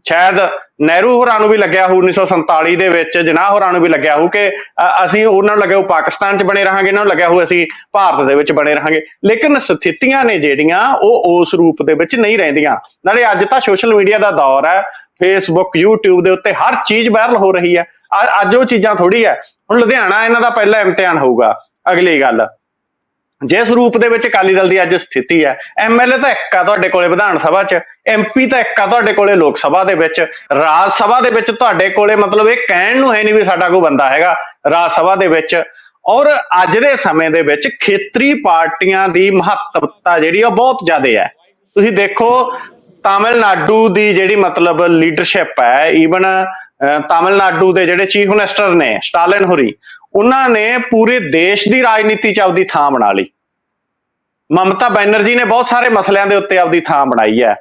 ਸ਼ਾਇਦ ਨਹਿਰੂ ਹੋਰਾਂ ਨੂੰ ਵੀ ਲੱਗਿਆ ਹੋਊ 1947 ਦੇ ਵਿੱਚ, ਜਨਾਹ ਹੋਰਾਂ ਨੂੰ ਵੀ ਲੱਗਿਆ ਹੋਊ ਕਿ ਅਸੀਂ ਉਹਨਾਂ ਨੂੰ ਲੱਗਿਆ ਹੋਊ ਪਾਕਿਸਤਾਨ 'ਚ ਬਣੇ ਰਹਾਂਗੇ, ਇਹਨਾਂ ਨੂੰ ਲੱਗਿਆ ਹੋਊ ਅਸੀਂ ਭਾਰਤ ਦੇ ਵਿੱਚ ਬਣੇ ਰਹਾਂਗੇ। ਲੇਕਿਨ ਸਥਿਤੀਆਂ ਨੇ ਜਿਹੜੀਆਂ, ਉਹ ਉਸ ਰੂਪ ਦੇ ਵਿੱਚ ਨਹੀਂ ਰਹਿੰਦੀਆਂ। ਨਾਲੇ ਅੱਜ ਤਾਂ ਸੋਸ਼ਲ ਮੀਡੀਆ ਦਾ ਦੌਰ ਹੈ ਫੇਸਬੁੱਕ YouTube ਦੇ ਉੱਤੇ ਹਰ ਚੀਜ਼ ਵਾਇਰਲ ਹੋ ਰਹੀ ਹੈ। ਅੱਜ ਉਹ ਚੀਜ਼ਾਂ ਥੋੜੀ ਹੈ। ਹੁਣ ਲੁਧਿਆਣਾ ਇਹਨਾਂ ਦਾ ਪਹਿਲਾ ਇਮਤਿਹਾਨ ਹੋਊਗਾ। ਅਗਲੀ ਗੱਲ। ਜਿਸ ਰੂਪ ਦੇ ਵਿੱਚ ਅਕਾਲੀ ਦਲ ਦੀ ਅੱਜ ਸਥਿਤੀ ਹੈ ਐਮਐਲਏ ਤਾਂ ਇੱਕ ਆ ਤੁਹਾਡੇ ਕੋਲੇ ਵਿਧਾਨ ਸਭਾ 'ਚ ਐਮਪੀ ਤਾਂ ਇੱਕ ਆ ਤੁਹਾਡੇ ਕੋਲੇ ਲੋਕ ਸਭਾ ਦੇ ਵਿੱਚ, ਰਾਜ ਸਭਾ ਦੇ ਵਿੱਚ ਤੁਹਾਡੇ ਕੋਲੇ ਮਤਲਬ ਇਹ ਕਹਿਣ ਨੂੰ ਹੈ ਨਹੀਂ ਵੀ ਸਾਡਾ ਕੋਈ ਬੰਦਾ ਹੈਗਾ, ਰਾਜ ਸਭਾ ਦੇ ਵਿੱਚ। ਔਰ ਅੱਜ ਦੇ ਸਮੇਂ ਦੇ ਵਿੱਚ ਖੇਤਰੀ ਪਾਰਟੀਆਂ ਦੀ ਮਹੱਤਵਤਾ ਜਿਹੜੀ ਆ ਉਹ ਬਹੁਤ ਜ਼ਿਆਦਾ ਹੈ। ਤੁਸੀਂ ਦੇਖੋ ਤਾਮਿਲਨਾਡੂ ਦੀ ਜਿਹੜੀ ਮਤਲਬ ਲੀਡਰਸ਼ਿਪ ਹੈ ਈਵਨ ਤਾਮਿਲਨਾਡੂ ਦੇ ਜਿਹੜੇ ਚੀਫ ਮਿਨਿਸਟਰ ਨੇ, ਸਟਾਲਿਨ ਹੋਰੀ, ਉਹਨਾਂ ਨੇ ਪੂਰੇ ਦੇਸ਼ ਦੀ ਰਾਜਨੀਤੀ 'ਚ ਆਪਦੀ ਥਾਂ ਬਣਾ ਲਈ। ਮਮਤਾ ਬੈਨਰਜੀ ਨੇ ਬਹੁਤ ਸਾਰੇ ਮਸਲਿਆਂ ਦੇ ਉੱਤੇ ਆਪਦੀ ਥਾਂ ਬਣਾਈ ਹੈ।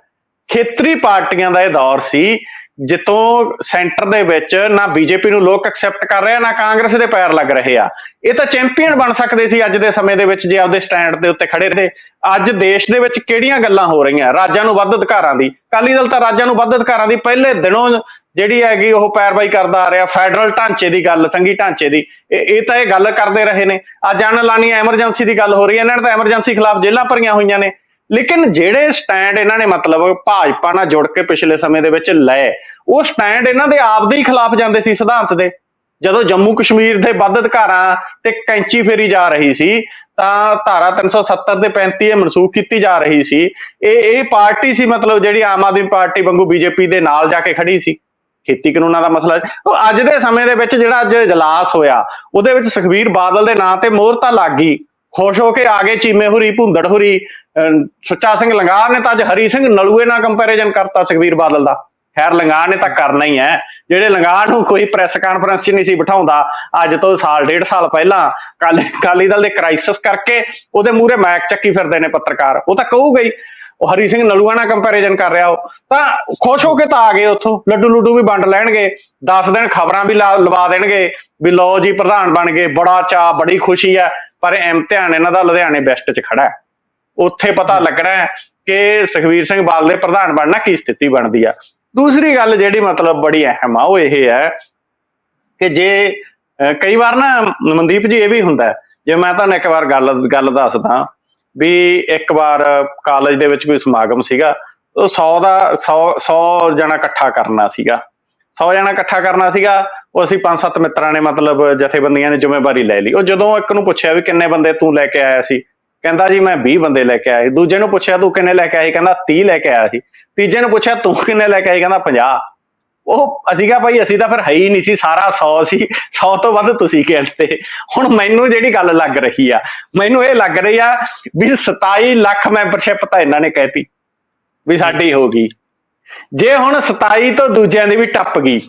ਖੇਤਰੀ ਪਾਰਟੀਆਂ ਦਾ ਇਹ ਦੌਰ ਸੀ ਜਿੱਤੋਂ ਸੈਂਟਰ ਦੇ ਵਿੱਚ ਨਾ ਬੀਜੇਪੀ ਨੂੰ ਲੋਕ ਐਕਸੈਪਟ ਕਰ ਰਹੇ ਆ, ਨਾ ਕਾਂਗਰਸ ਦੇ ਪੈਰ ਲੱਗ ਰਹੇ ਆ। ਇਹ ਤਾਂ ਚੈਂਪੀਅਨ ਬਣ ਸਕਦੇ ਸੀ ਅੱਜ ਦੇ ਸਮੇਂ ਦੇ ਵਿੱਚ ਜੇ ਆਪਦੇ ਸਟੈਂਡ ਦੇ ਉੱਤੇ ਖੜੇ ਰਹੇ। ਅੱਜ ਦੇਸ਼ ਦੇ ਵਿੱਚ ਕਿਹੜੀਆਂ ਗੱਲਾਂ ਹੋ ਰਹੀਆਂ? ਰਾਜਾਂ ਨੂੰ ਵੱਧ ਅਧਿਕਾਰਾਂ ਦੀ। ਅਕਾਲੀ ਦਲ ਤਾਂ ਰਾਜਾਂ ਨੂੰ ਵੱਧ ਅਧਿਕਾਰਾਂ ਦੀ। ਪਹਿਲੇ ਦਿਨੋਂ ਜਿਹੜੀ ਹੈਗੀ ਉਹ ਪੈਰਵਾਈ ਕਰਦਾ ਆ ਰਿਹਾ, ਫੈਡਰਲ ਢਾਂਚੇ ਦੀ ਗੱਲ, ਸੰਘੀ ਢਾਂਚੇ ਦੀ। ਇਹ ਤਾਂ ਇਹ ਗੱਲ ਕਰਦੇ ਰਹੇ ਨੇ। ਅੱਜ ਅਣਲਾਨੀ ਐਮਰਜੈਂਸੀ ਦੀ ਗੱਲ ਹੋ ਰਹੀ ਹੈ। ਇਹਨਾਂ ਨੇ ਤਾਂ ਐਮਰਜੈਂਸੀ ਖਿਲਾਫ ਜੇਲ੍ਹਾਂ ਭਰੀਆਂ ਹੋਈਆਂ ਨੇ। ਲੇਕਿਨ ਜਿਹੜੇ ਸਟੈਂਡ ਇਹਨਾਂ ਨੇ ਮਤਲਬ ਭਾਜਪਾ ਨਾਲ ਜੁੜ ਕੇ ਪਿਛਲੇ ਸਮੇਂ ਦੇ ਵਿੱਚ ਲਏ, ਉਹ ਸਟੈਂਡ ਇਹਨਾਂ ਦੇ ਆਪ ਦੇ ਹੀ ਖਿਲਾਫ ਜਾਂਦੇ ਸੀ ਸਿਧਾਂਤ ਦੇ। ਜਦੋਂ ਜੰਮੂ ਕਸ਼ਮੀਰ ਦੇ ਵੱਧ ਅਧਿਕਾਰਾਂ ਤੇ ਕੈਂਚੀ ਫੇਰੀ ਜਾ ਰਹੀ ਸੀ, ਤਾਂ ਧਾਰਾ 370 ਤੇ 35 ਇਹ ਮਨਸੂਖ ਕੀਤੀ ਜਾ ਰਹੀ ਸੀ। ਇਹ ਇਹ ਪਾਰਟੀ ਸੀ ਮਤਲਬ ਜਿਹੜੀ ਆਮ ਆਦਮੀ ਪਾਰਟੀ ਵਾਂਗੂ ਬੀਜੇਪੀ ਦੇ ਨਾਲ ਜਾ ਕੇ ਖੜੀ ਸੀ। ਖੇਤੀ ਕਾਨੂੰਨਾਂ ਦਾ ਮਸਲਾ ਉਹ ਅੱਜ ਦੇ ਸਮੇਂ ਦੇ ਵਿੱਚ ਜਿਹੜਾ ਅੱਜ ਇਜਲਾਸ ਹੋਇਆ, ਉਹਦੇ ਵਿੱਚ ਸੁਖਬੀਰ ਬਾਦਲ ਦੇ ਨਾਂ ਤੇ ਮੋਹਰਤਾ ਲੱਗ ਗਈ। ਖੁਸ਼ ਹੋ ਕੇ ਆ ਗਏ ਚੀਮੇ ਹੁਰੀ, ਭੁੰਦੜ ਹੁਰੀ। ਸੁੱਚਾ ਸਿੰਘ ਲੰਗਾਰ ਨੇ ਤਾਂ ਅੱਜ ਹਰੀ ਸਿੰਘ ਨਲੂਏ ਨਾਲ ਕੰਪੈਰੀਜ਼ਨ ਕਰਤਾ ਸੁਖਬੀਰ ਬਾਦਲ ਦਾ। ਖੈਰ, ਲੰਗਾਰ ਨੇ ਤਾਂ ਕਰਨਾ ਹੀ ਹੈ। ਜਿਹੜੇ ਲੰਗਾਰ ਨੂੰ ਕੋਈ ਪ੍ਰੈਸ ਕਾਨਫਰੰਸ 'ਚ ਨਹੀਂ ਸੀ ਬਿਠਾਉਂਦਾ, ਅੱਜ ਤੋਂ ਸਾਲ, ਡੇਢ ਸਾਲ ਪਹਿਲਾਂ ਕਾਲੀ ਅਕਾਲੀ ਦਲ ਦੇ ਕ੍ਰਾਈਸਿਸ ਕਰਕੇ ਉਹਦੇ ਮੂਹਰੇ ਮੈਕ ਚੱਕੀ ਫਿਰਦੇ ਨੇ ਪੱਤਰਕਾਰ। ਉਹ ਤਾਂ ਕਹੂਗਾ ਹੀ, ਉਹ ਹਰੀ ਸਿੰਘ ਨਲੂਆ ਨਾਲ ਕੰਪੈਰੀਜ਼ਨ ਕਰ ਰਿਹਾ ਉਹ। ਤਾਂ ਖੁਸ਼ ਹੋ ਕੇ ਤਾਂ ਆ ਗਏ ਉੱਥੋਂ। ਲੱਡੂ ਲੁੱਡੂ ਵੀ ਵੰਡ ਲੈਣਗੇ। 10 ਦਿਨ ਖਬਰਾਂ ਵੀ ਲਾ- ਲਵਾ ਦੇਣਗੇ ਵੀ ਲੋ ਜੀ, ਪ੍ਰਧਾਨ ਬਣ ਗਏ, ਬੜਾ ਚਾਅ, ਬੜੀ ਖੁਸ਼ੀ ਹੈ। ਪਰ ਇਮਤਿਹਾਨ ਇਹਨਾਂ ਦਾ ਲੁਧਿਆਣੇ ਬੈਸਟ 'ਚ ਖੜਾ ਹੈ। ਉੱਥੇ ਪਤਾ ਲੱਗਣਾ ਹੈ ਕਿ ਸੁਖਵੀਰ ਸਿੰਘ ਬਾਦਲ ਦੇ ਪ੍ਰਧਾਨ ਬਣਨਾ ਕੀ ਸਥਿਤੀ ਬਣਦੀ ਆ। ਦੂਸਰੀ ਗੱਲ ਜਿਹੜੀ ਮਤਲਬ ਬੜੀ ਅਹਿਮ ਆ, ਉਹ ਇਹ ਹੈ ਕਿ ਜੇ ਅਹ ਕਈ ਵਾਰ ਨਾ ਮਨਦੀਪ ਜੀ ਇਹ ਵੀ ਹੁੰਦਾ ਜੇ ਮੈਂ ਤੁਹਾਨੂੰ ਇੱਕ ਵਾਰ ਗੱਲ ਗੱਲ ਦੱਸਦਾ ਵੀ ਇੱਕ ਵਾਰ ਕਾਲਜ ਦੇ ਵਿੱਚ ਕੋਈ ਸਮਾਗਮ ਸੀਗਾ, ਉਹ 100 ਦਾ 100 100 ਜਣਾ ਇਕੱਠਾ ਕਰਨਾ ਸੀਗਾ। 100 ਜਣਾ ਇਕੱਠਾ ਕਰਨਾ ਸੀਗਾ, ਉਹ ਅਸੀਂ ਪੰਜ ਸੱਤ ਮਿੱਤਰਾਂ ਨੇ ਮਤਲਬ ਜਥੇਬੰਦੀਆਂ ਨੇ ਜ਼ਿੰਮੇਵਾਰੀ ਲੈ ਲਈ। ਉਹ ਜਦੋਂ ਇੱਕ ਨੂੰ ਪੁੱਛਿਆ ਵੀ ਕਿੰਨੇ ਬੰਦੇ ਤੂੰ ਲੈ ਕੇ ਆਇਆ ਸੀ ਕਹਿੰਦਾ ਜੀ ਮੈਂ 20 ਬੰਦੇ ਲੈ ਕੇ ਆਇਆ ਸੀ। ਦੂਜੇ ਨੂੰ ਪੁੱਛਿਆ, ਤੂੰ ਕਿੰਨੇ ਲੈ ਕੇ ਆਇਆ ਕਹਿੰਦਾ 30 ਲੈ ਕੇ ਆਇਆ ਸੀ। ਤੀਜੇ ਨੂੰ ਪੁੱਛਿਆ, ਤੂੰ ਕਿੰਨੇ ਲੈ ਕੇ ਆਇਆ ਕਹਿੰਦਾ 50 ਉਹ ਅਸੀਂ ਕਿਹਾ, ਭਾਈ, ਅਸੀਂ ਤਾਂ ਫਿਰ ਹੈ ਹੀ ਨਹੀਂ ਸੀ, ਸਾਰਾ 100 ਸੀ। 100 ਤੋਂ ਵੱਧ ਤੁਸੀਂ ਕਹਿੰਦੇ ਹੁਣ ਮੈਨੂੰ ਜਿਹੜੀ ਗੱਲ ਲੱਗ ਰਹੀ ਆ, ਮੈਨੂੰ ਇਹ ਲੱਗ ਰਹੀ ਆ ਵੀ 27 ਲੱਖ ਮੈਂਬਰਸ਼ਿਪ ਤਾਂ ਇਹਨਾਂ ਨੇ ਕਹਿਤੀ ਵੀ ਸਾਡੀ ਹੋ ਗਈ। ਜੇ ਹੁਣ 27 ਤੋਂ ਦੂਜਿਆਂ ਦੀ ਵੀ ਟੱਪ ਗਈ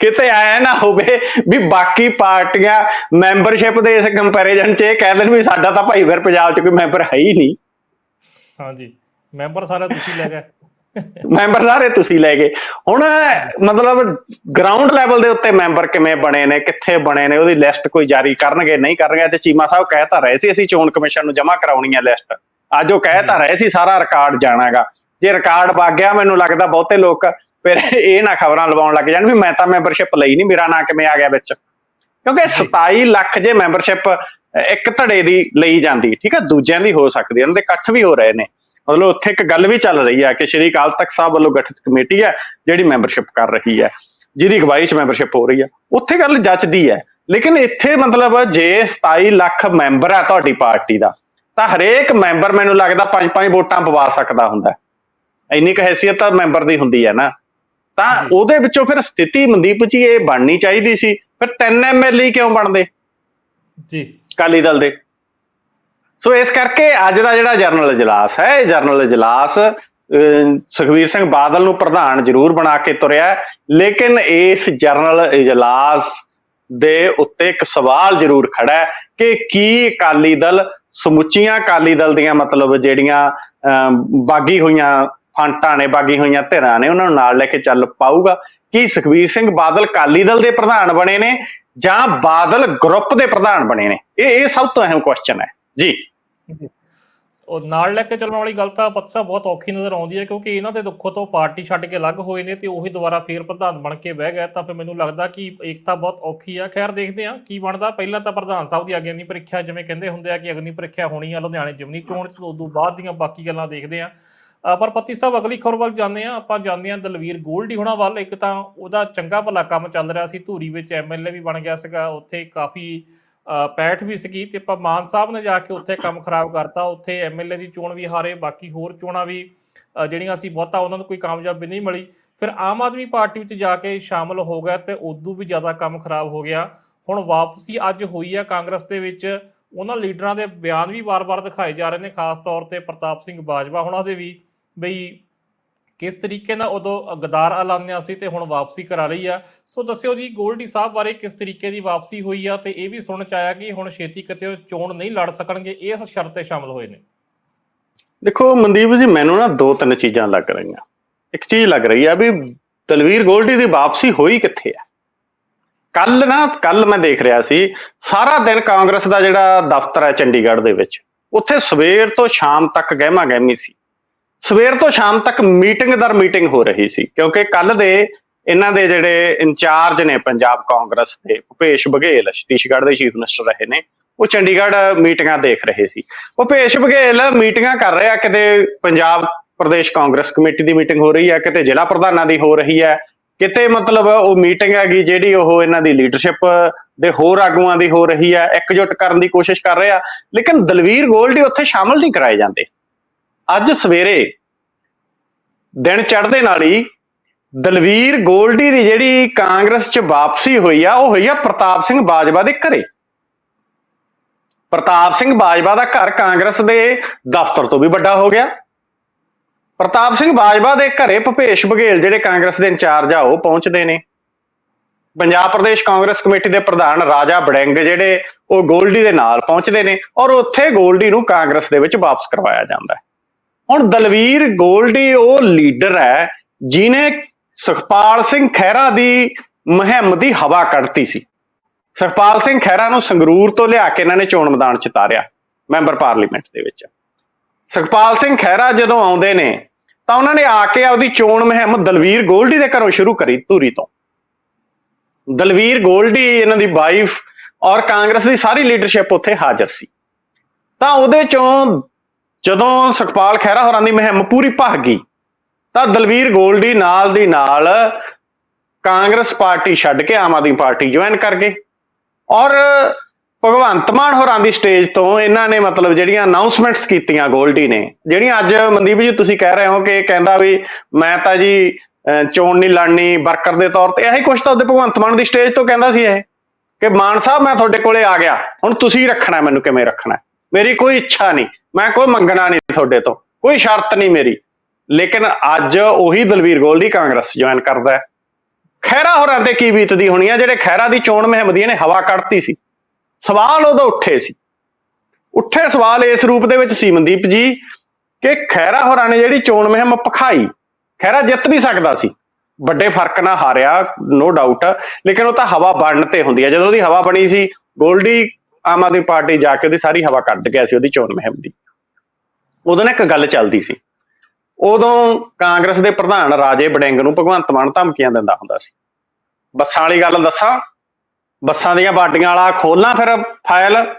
ਕਿਤੇ ਆਇਆ ਨਾ ਹੋਵੇ ਵੀ ਬਾਕੀ ਪਾਰਟੀਆਂ ਮੈਂਬਰਸ਼ਿਪ ਦੇ ਇਸ ਕੰਪੈਰੀਜ਼ਨ 'ਚ ਇਹ ਕਹਿ ਦੇਣ ਵੀ ਸਾਡਾ ਤਾਂ ਭਾਈ ਫਿਰ ਪੰਜਾਬ 'ਚ ਕੋਈ ਮੈਂਬਰ ਹੈ ਹੀ ਨਹੀਂ। ਹਾਂਜੀ ਮੈਂਬਰ ਸਾਰਾ ਤੁਸੀਂ ਲੈ ਗਏ। ਮੈਂਬਰ ਸਾਰੇ ਤੁਸੀਂ ਲੈ ਗਏ। ਹੁਣ ਮਤਲਬ ਗਰਾਊਂਡ ਲੈਵਲ ਦੇ ਉੱਤੇ ਮੈਂਬਰ ਕਿਵੇਂ ਬਣੇ ਨੇ ਕਿੱਥੇ ਬਣੇ ਨੇ ਉਹਦੀ ਲਿਸਟ ਕੋਈ ਜਾਰੀ ਕਰਨਗੇ ਨਹੀਂ ਕਰਨਗੇ ਤੇ ਚੀਮਾ ਸਾਹਿਬ ਕਹਿ ਤਾਂ ਰਹੇ ਸੀ ਅਸੀਂ ਚੋਣ ਕਮਿਸ਼ਨ ਨੂੰ ਜਮ੍ਹਾਂ ਕਰਾਉਣੀ ਹੈ ਲਿਸਟ ਅੱਜ ਉਹ ਕਹਿ ਤਾਂ ਰਹੇ ਸੀ ਸਾਰਾ ਰਿਕਾਰਡ ਜਾਣਾਗਾ। ਜੇ ਰਿਕਾਰਡ ਵਗ ਗਿਆ ਮੈਨੂੰ ਲੱਗਦਾ ਬਹੁਤੇ ਲੋਕ ਫਿਰ ਇਹ ਨਾ ਖਬਰਾਂ ਲਵਾਉਣ ਲੱਗ ਜਾਣ ਵੀ ਮੈਂ ਤਾਂ ਮੈਂਬਰਸ਼ਿਪ ਲਈ ਨਹੀਂ ਮੇਰਾ ਨਾਂ ਕਿਵੇਂ ਆ ਗਿਆ ਵਿੱਚ। ਕਿਉਂਕਿ 27 ਲੱਖ ਜੇ ਮੈਂਬਰਸ਼ਿਪ ਇੱਕ ਧੜੇ ਦੀ ਲਈ ਜਾਂਦੀ ਠੀਕ ਹੈ ਦੂਜਿਆਂ ਦੀ ਹੋ ਸਕਦੀ ਹੈ ਉਹਨਾਂ ਦੇ ਇਕੱਠ ਵੀ ਹੋ ਰਹੇ ਨੇ। ਮਤਲਬ ਉੱਥੇ ਇੱਕ ਗੱਲ ਵੀ ਚੱਲ ਰਹੀ ਹੈ ਕਿ ਸ਼੍ਰੀ ਅਕਾਲ ਤਖਤ ਸਾਹਿਬ ਵੱਲੋਂ ਗਠਿਤ ਕਮੇਟੀ ਹੈ ਜਿਹੜੀ ਮੈਂਬਰਸ਼ਿਪ ਕਰ ਰਹੀ ਹੈ ਜਿਹਦੀ ਅਗਵਾਈ 'ਚ ਮੈਂਬਰਸ਼ਿਪ ਹੋ ਰਹੀ ਹੈ ਉੱਥੇ ਗੱਲ ਜੱਚਦੀ ਹੈ ਲੇਕਿਨ ਇੱਥੇ ਮਤਲਬ ਜੇ 27 ਲੱਖ ਮੈਂਬਰ ਹੈ ਤੁਹਾਡੀ ਪਾਰਟੀ ਦਾ ਤਾਂ ਹਰੇਕ ਮੈਂਬਰ ਮੈਨੂੰ ਲੱਗਦਾ ਪੰਜ ਪੰਜ ਵੋਟਾਂ ਪਵਾ ਸਕਦਾ ਹੁੰਦਾ। ਇੰਨੀ ਕੁ ਹੈਸੀਅਤ ਤਾਂ ਮੈਂਬਰ ਦੀ ਹੁੰਦੀ ਹੈ ਨਾ। ਤਾਂ। ਉਹਦੇ ਵਿੱਚੋਂ ਫਿਰ ਸਥਿਤੀ ਮਨਦੀਪ ਜੀ ਇਹ ਬਣਨੀ ਚਾਹੀਦੀ ਸੀ। ਫਿਰ ਤਿੰਨ ਐਮਐਲਏ ਕਿਉਂ ਬਣਦੇ? ਜੀ। ਅਕਾਲੀ ਦਲ ਦੇ। ਸੋ ਇਸ ਕਰਕੇ ਅੱਜ ਦਾ ਜਿਹੜਾ ਜਰਨਲ ਇਜਲਾਸ ਹੈ ਇਹ ਜਰਨਲ ਇਜਲਾਸ ਅਹ, ਸੁਖਬੀਰ ਸਿੰਘ ਬਾਦਲ ਨੂੰ ਪ੍ਰਧਾਨ ਜ਼ਰੂਰ ਬਣਾ ਕੇ ਤੁਰਿਆ ਲੇਕਿਨ ਇਸ ਜਰਨਲ ਇਜਲਾਸ ਦੇ ਉੱਤੇ ਇੱਕ ਸਵਾਲ ਜ਼ਰੂਰ ਖੜਾ ਹੈ ਕਿ ਕੀ ਅਕਾਲੀ ਦਲ ਸਮੁੱਚੀਆਂ ਅਕਾਲੀ ਦਲ ਦੀਆਂ ਮਤਲਬ ਜਿਹੜੀਆਂ ਬਾਗੀ ਹੋਈਆਂ ਫਾਂਟਾਂ ਨੇ ਬਾਗੀ ਹੋਈਆਂ ਧਿਰਾਂ ਨੇ, ਉਹਨਾਂ ਨੂੰ ਨਾਲ ਲੈ ਕੇ ਚੱਲ ਪਾਊਗਾ। ਕੀ ਸੁਖਬੀਰ ਸਿੰਘ ਬਾਦਲ ਅਕਾਲੀ ਦਲ ਦੇ ਪ੍ਰਧਾਨ ਬਣੇ ਨੇ ਜਾਂ ਬਾਦਲ ਗਰੁੱਪ ਦੇ ਪ੍ਰਧਾਨ ਬਣੇ ਨੇ? ਇਹ ਇਹ ਸਭ ਤੋਂ ਅਹਿਮ ਕੁਐਸਚਨ ਹੈ। ਜੀ। ਉਹ ਨਾਲ ਲੈ ਕੇ ਚੱਲਣ ਵਾਲੀ ਗੱਲ ਤਾਂ ਪੱਤਸਾ ਬਹੁਤ ਔਖੀ ਨਜ਼ਰ ਆਉਂਦੀ ਹੈ, ਕਿਉਂਕਿ ਇਹਨਾਂ ਦੇ ਦੁੱਖੋਂ ਤੋਂ ਪਾਰਟੀ ਛੱਡ ਕੇ ਅਲੱਗ ਹੋਏ ਨੇ ਤੇ ਉਹੀ ਦੁਬਾਰਾ ਫੇਰ ਪ੍ਰਧਾਨ ਬਣ ਕੇ ਬਹਿ ਗਏ, ਤਾਂ ਫਿਰ ਮੈਨੂੰ ਲੱਗਦਾ ਕਿ ਏਕਤਾ ਬਹੁਤ ਔਖੀ ਆ। ਖੈਰ, ਦੇਖਦੇ ਆ ਕੀ ਬਣਦਾ। ਪਹਿਲਾਂ ਤਾਂ ਪ੍ਰਧਾਨ ਸਾਹਿਬ ਦੀ ਅਗਨੀ ਪ੍ਰੀਖਿਆ ਜਿਵੇਂ ਕਹਿੰਦੇ ਹੁੰਦੇ ਆ ਕਿ ਅਗਨੀ ਪ੍ਰੀਖਿਆ ਹੋਣੀ ਆ ਲੁਧਿਆਣੇ ਜਿਮਨੀ ਚੋਣ ਚ ਉਦੋਂ ਬਾਅਦ ਦੀਆਂ ਬਾਕੀ ਗੱਲਾਂ ਦੇਖਦੇ ਆ ਪਰ ਪੱਤੀ ਸਾਹਿਬ, ਅਗਲੀ ਖਬਰ ਵੱਲ ਜਾਂਦੇ ਆ ਆਪਾਂ ਜਾਂਦੇ ਆ ਦਲਵੀਰ ਗੋਲਡੀ ਹੁਣਾਂ ਵੱਲ। ਇੱਕ ਤਾਂ ਉਹਦਾ ਚੰਗਾ ਭਲਾ ਕੰਮ ਚੱਲ ਰਿਹਾ ਸੀ। ਧੂਰੀ ਵਿੱਚ ਐਮਐਲਏ ਵੀ ਬਣ ਗਿਆ ਸੀਗਾ। ਉੱਥੇ ਕਾਫੀ ਪੈਠ ਵੀ ਸੀਗੀ ਤੇ ਆਪਾਂ ਮਾਨ ਸਾਹਿਬ ਨੇ ਜਾ ਕੇ ਉੱਥੇ ਕੰਮ ਖਰਾਬ ਕਰਤਾ। ਉੱਥੇ ਐਮਐਲਏ ਦੀ ਚੋਣ ਵੀ ਹਾਰੇ। ਬਾਕੀ ਹੋਰ ਚੋਣਾਂ ਵੀ ਜਿਹੜੀਆਂ ਅਸੀਂ ਬਹੁਤਾ ਉਹਨਾਂ ਨੂੰ ਕੋਈ ਕਾਮਯਾਬੀ ਨਹੀਂ ਮਿਲੀ। ਫਿਰ ਆਮ ਆਦਮੀ ਪਾਰਟੀ ਵਿੱਚ ਜਾ ਕੇ ਸ਼ਾਮਲ ਹੋ ਗਿਆ ਤੇ ਉਦੋਂ ਵੀ ਜ਼ਿਆਦਾ ਕੰਮ ਖਰਾਬ ਹੋ ਗਿਆ। ਹੁਣ ਵਾਪਸੀ ਅੱਜ ਹੋਈ ਆ ਕਾਂਗਰਸ ਦੇ ਵਿੱਚ। ਉਹਨਾਂ ਲੀਡਰਾਂ ਦੇ ਬਿਆਨ ਵੀ ਵਾਰ-ਵਾਰ ਦਿਖਾਏ ਜਾ ਰਹੇ ਨੇ। ਖਾਸ ਤੌਰ ਤੇ ਪ੍ਰਤਾਪ ਸਿੰਘ ਬਾਜਵਾ ਹੁਣਾਂ ਦੇ ਵੀ। ਬਈ ਕਿਸ ਤਰੀਕੇ ਨਾਲ ਉਦੋਂ ਗਦਾਰ ਐਲਾਨਿਆ ਸੀ ਤੇ ਹੁਣ ਵਾਪਸੀ ਕਰਾ ਲਈ ਆ? ਸੋ ਦੱਸਿਓ ਜੀ, ਗੋਲਡੀ ਸਾਹਿਬ ਬਾਰੇ ਕਿਸ ਤਰੀਕੇ ਦੀ ਵਾਪਸੀ ਹੋਈ ਆ ਤੇ ਇਹ ਵੀ ਸੁਣ ਚ ਆਇਆ ਕਿ ਹੁਣ ਛੇਤੀ ਕਿਤੇ ਉਹ ਚੋਣ ਨਹੀਂ ਲੜ ਸਕਣਗੇ, ਇਸ ਸ਼ਰਤ ਤੇ ਸ਼ਾਮਲ ਹੋਏ ਨੇ। ਦੇਖੋ, ਮਨਦੀਪ ਜੀ, ਮੈਨੂੰ ਨਾ ਦੋ ਤਿੰਨ ਚੀਜ਼ਾਂ ਲੱਗ ਰਹੀਆਂ। ਇੱਕ ਚੀਜ਼ ਲੱਗ ਰਹੀ ਆ ਵੀ ਦਲਵੀਰ ਗੋਲਡੀ ਦੀ ਵਾਪਸੀ ਹੋਈ ਕਿੱਥੇ ਆ? ਕੱਲ ਨਾ ਕੱਲ ਮੈਂ ਦੇਖ ਰਿਹਾ ਸੀ, ਸਾਰਾ ਦਿਨ ਕਾਂਗਰਸ ਦਾ ਜਿਹੜਾ ਦਫ਼ਤਰ ਹੈ ਚੰਡੀਗੜ੍ਹ ਦੇ ਵਿੱਚ, ਉੱਥੇ ਸਵੇਰ ਤੋਂ ਸ਼ਾਮ ਤੱਕ ਗਹਿਮਾ ਗਹਿਮੀ ਸੀ। ਸਵੇਰ ਤੋਂ ਸ਼ਾਮ ਤੱਕ ਮੀਟਿੰਗ ਦਰ ਮੀਟਿੰਗ ਹੋ ਰਹੀ ਸੀ, ਕਿਉਂਕਿ ਕੱਲ ਦੇ ਇਹਨਾਂ ਦੇ ਜਿਹੜੇ ਇੰਚਾਰਜ ਨੇ ਪੰਜਾਬ ਕਾਂਗਰਸ ਦੇ, ਭੁਪੇਸ਼ ਬਘੇਲ, ਛੱਤੀਸਗੜ੍ਹ ਦੇ ਚੀਫ ਮਿਨਿਸਟਰ ਰਹੇ ਨੇ, ਉਹ ਚੰਡੀਗੜ੍ਹ ਮੀਟਿੰਗਾਂ ਦੇਖ ਰਹੇ ਸੀ। ਭੁਪੇਸ਼ ਬਘੇਲ ਮੀਟਿੰਗਾਂ ਕਰ ਰਿਹਾ, ਕਿਤੇ ਪੰਜਾਬ ਪ੍ਰਦੇਸ਼ ਕਾਂਗਰਸ ਕਮੇਟੀ ਦੀ ਮੀਟਿੰਗ ਹੋ ਰਹੀ ਹੈ, ਕਿਤੇ ਜ਼ਿਲ੍ਹਾ ਪ੍ਰਧਾਨਾਂ ਦੀ ਹੋ ਰਹੀ ਹੈ, ਕਿਤੇ ਮਤਲਬ ਉਹ ਮੀਟਿੰਗ ਹੈਗੀ ਜਿਹੜੀ ਉਹ ਇਹਨਾਂ ਦੀ ਲੀਡਰਸ਼ਿਪ ਦੇ ਹੋਰ ਆਗੂਆਂ ਦੀ ਹੋ ਰਹੀ ਹੈ, ਇਕਜੁੱਟ ਕਰਨ ਦੀ ਕੋਸ਼ਿਸ਼ ਕਰ ਰਿਹਾ, ਲੇਕਿਨ ਦਲਵੀਰ ਗੋਲਡੀ ਉੱਥੇ ਸ਼ਾਮਲ ਨਹੀਂ ਕਰਾਏ ਜਾਂਦੇ। ਅੱਜ ਸਵੇਰੇ ਦਿਨ ਚੜ੍ਹਦੇ ਨਾਲ ਹੀ ਦਲਵੀਰ ਗੋਲਡੀ ਦੀ ਜਿਹੜੀ ਕਾਂਗਰਸ 'ਚ ਵਾਪਸੀ ਹੋਈ ਆ, ਉਹ ਹੋਈ ਆ ਪ੍ਰਤਾਪ ਸਿੰਘ ਬਾਜਵਾ ਦੇ ਘਰੇ। ਪ੍ਰਤਾਪ ਸਿੰਘ ਬਾਜਵਾ ਦਾ ਘਰ ਕਾਂਗਰਸ ਦੇ ਦਫ਼ਤਰ ਤੋਂ ਵੀ ਵੱਡਾ ਹੋ ਗਿਆ। ਪ੍ਰਤਾਪ ਸਿੰਘ ਬਾਜਵਾ ਦੇ ਘਰੇ ਭੁਪੇਸ਼ ਬਘੇਲ ਜਿਹੜੇ ਕਾਂਗਰਸ ਦੇ ਇੰਚਾਰਜ ਆ, ਉਹ ਪਹੁੰਚਦੇ ਨੇ। ਪੰਜਾਬ ਪ੍ਰਦੇਸ਼ ਕਾਂਗਰਸ ਕਮੇਟੀ ਦੇ ਪ੍ਰਧਾਨ ਰਾਜਾ ਬੜਿੰਗ ਜਿਹੜੇ ਉਹ ਗੋਲਡੀ ਦੇ ਨਾਲ ਪਹੁੰਚਦੇ ਨੇ ਔਰ ਉੱਥੇ ਗੋਲਡੀ ਨੂੰ ਕਾਂਗਰਸ ਦੇ ਵਿੱਚ ਵਾਪਸ ਕਰਵਾਇਆ ਜਾਂਦਾ ਹੈ। ਹੁਣ ਦਲਵੀਰ ਗੋਲਡੀ ਉਹ ਲੀਡਰ ਹੈ ਜਿਨੇ ਸੁਖਪਾਲ ਸਿੰਘ ਖਹਿਰਾ ਦੀ ਮੁਹਿੰਮ ਦੀ ਹਵਾ ਕੱਢਤੀ ਸੀ। ਸੁਖਪਾਲ ਸਿੰਘ ਖਹਿਰਾ ਨੂੰ ਸੰਗਰੂਰ ਤੋਂ ਲਿਆ ਕੇ ਇਹਨਾਂ ਨੇ ਚੋਣ ਮੈਦਾਨ ਚ ਤਾਰਿਆ, ਮੈਂਬਰ ਪਾਰਲੀਮੈਂਟ ਦੇ ਵਿੱਚ। ਸੁਖਪਾਲ ਸਿੰਘ ਖਹਿਰਾ ਜਦੋਂ ਆਉਂਦੇ ਨੇ, ਤਾਂ ਉਹਨਾਂ ਨੇ ਆ ਕੇ ਆਪਦੀ ਚੋਣ ਮੁਹਿੰਮ ਦਲਵੀਰ ਗੋਲਡੀ ਦੇ ਘਰੋਂ ਸ਼ੁਰੂ ਕਰੀ, ਧੂਰੀ ਤੋਂ। ਦਲਵੀਰ ਗੋਲਡੀ, ਇਹਨਾਂ ਦੀ ਵਾਈਫ ਔਰ ਕਾਂਗਰਸ ਦੀ ਸਾਰੀ ਲੀਡਰਸ਼ਿਪ ਉੱਥੇ ਹਾਜ਼ਰ ਸੀ। ਤਾਂ ਉਹਦੇ ਚੋਂ ਜਦੋਂ ਸੁਖਪਾਲ ਖਹਿਰਾ ਹੋਰਾਂ ਦੀ ਮੁਹਿੰਮ ਪੂਰੀ ਭਖ ਗਈ, ਤਾਂ ਦਲਵੀਰ ਗੋਲਡੀ ਨਾਲ ਦੀ ਨਾਲ ਕਾਂਗਰਸ ਪਾਰਟੀ ਛੱਡ ਕੇ ਆਮ ਆਦਮੀ ਪਾਰਟੀ ਜੁਆਇਨ ਕਰ ਗਏ। ਔਰ ਭਗਵੰਤ ਮਾਨ ਹੋਰਾਂ ਦੀ ਸਟੇਜ ਤੋਂ ਇਹਨਾਂ ਨੇ ਮਤਲਬ ਜਿਹੜੀਆਂ ਅਨਾਉਂਸਮੈਂਟਸ ਕੀਤੀਆਂ ਗੋਲਡੀ ਨੇ, ਜਿਹੜੀਆਂ ਅੱਜ ਮਨਦੀਪ ਜੀ ਤੁਸੀਂ ਕਹਿ ਰਹੇ ਹੋ ਕਿ ਕਹਿੰਦਾ ਵੀ ਮੈਂ ਤਾਂ ਜੀ ਚੋਣ ਨਹੀਂ ਲੜਨੀ ਵਰਕਰ ਦੇ ਤੌਰ ਤੇ, ਇਹੀ ਕੁਝ ਤਾਂ ਉਹਦੇ ਭਗਵੰਤ ਮਾਨ ਦੀ ਸਟੇਜ ਤੋਂ ਕਹਿੰਦਾ ਸੀ ਇਹ, ਕਿ ਮਾਨ ਸਾਹਿਬ ਮੈਂ ਤੁਹਾਡੇ ਕੋਲੇ ਆ ਗਿਆ, ਹੁਣ ਤੁਸੀਂ ਰੱਖਣਾ ਮੈਨੂੰ ਕਿਵੇਂ ਰੱਖਣਾ ਮੇਰੀ ਕੋਈ ਇੱਛਾ ਨਹੀਂ, ਮੈਂ ਕੋਈ ਮੰਗਣਾ ਨਹੀਂ ਤੁਹਾਡੇ ਤੋਂ, ਕੋਈ ਸ਼ਰਤ ਨਹੀਂ ਮੇਰੀ। ਲੇਕਿਨ ਅੱਜ ਉਹੀ ਦਲਵੀਰ ਗੋਲਡੀ ਕਾਂਗਰਸ ਜੁਆਇਨ ਕਰਦਾ ਹੈ। ਖਹਿਰਾ ਹੋਰਾਂ ਤੇ ਕੀ ਬੀਤਦੀ ਹੋਣੀ ਆ, ਜਿਹੜੇ ਖਹਿਰਾ ਦੀ ਚੋਣ ਮੁਹਿੰਮ ਦੀ ਇਹਨੇ ਹਵਾ ਕੱਢਤੀ ਸੀ। ਸਵਾਲ ਉਦੋਂ ਉੱਠੇ ਸੀ। ਉੱਠੇ ਸਵਾਲ ਇਸ ਰੂਪ ਦੇ ਵਿੱਚ ਸੀ, ਮਨਦੀਪ ਜੀ, ਕਿ ਖਹਿਰਾ ਹੋਰਾਂ ਨੇ ਜਿਹੜੀ ਚੋਣ ਮੁਹਿੰਮ ਪਖਾਈ ਖਹਿਰਾ ਜਿੱਤ ਵੀ ਸਕਦਾ ਸੀ। ਵੱਡੇ ਫ਼ਰਕ ਨਾਲ ਹਾਰਿਆ ਨੋ ਡਾਊਟ ਲੇਕਿਨ ਉਹ ਤਾਂ ਹਵਾ ਬਣਨ ਤੇ ਹੁੰਦੀ ਹੈ ਜਦੋਂ ਉਹਦੀ ਹਵਾ ਬਣੀ ਸੀ, ਗੋਲਡੀ ਆਮ ਆਦਮੀ ਪਾਰਟੀ ਜਾ ਕੇ ਉਹਦੀ ਸਾਰੀ ਹਵਾ ਕੱਢ ਗਿਆ ਸੀ ਉਹਦੀ ਚੋਣ ਮੁਹਿੰਮ ਦੀ। ਉਦੋਂ ਨਾ ਇੱਕ ਗੱਲ ਚੱਲਦੀ ਸੀ। ਉਦੋਂ ਕਾਂਗਰਸ ਦੇ ਪ੍ਰਧਾਨ ਰਾਜੇ ਬੜਿੰਗ ਨੂੰ ਭਗਵੰਤ ਮਾਨ ਧਮਕੀਆਂ ਦਿੰਦਾ ਹੁੰਦਾ ਸੀ। ਬੱਸਾਂ ਵਾਲੀ ਗੱਲ ਦੱਸਾਂ, ਬੱਸਾਂ ਦੀਆਂ ਬਾਟੀਆਂ ਵਾਲਾ ਖੋਲਾਂ ਫਿਰ ਫਾਈਲ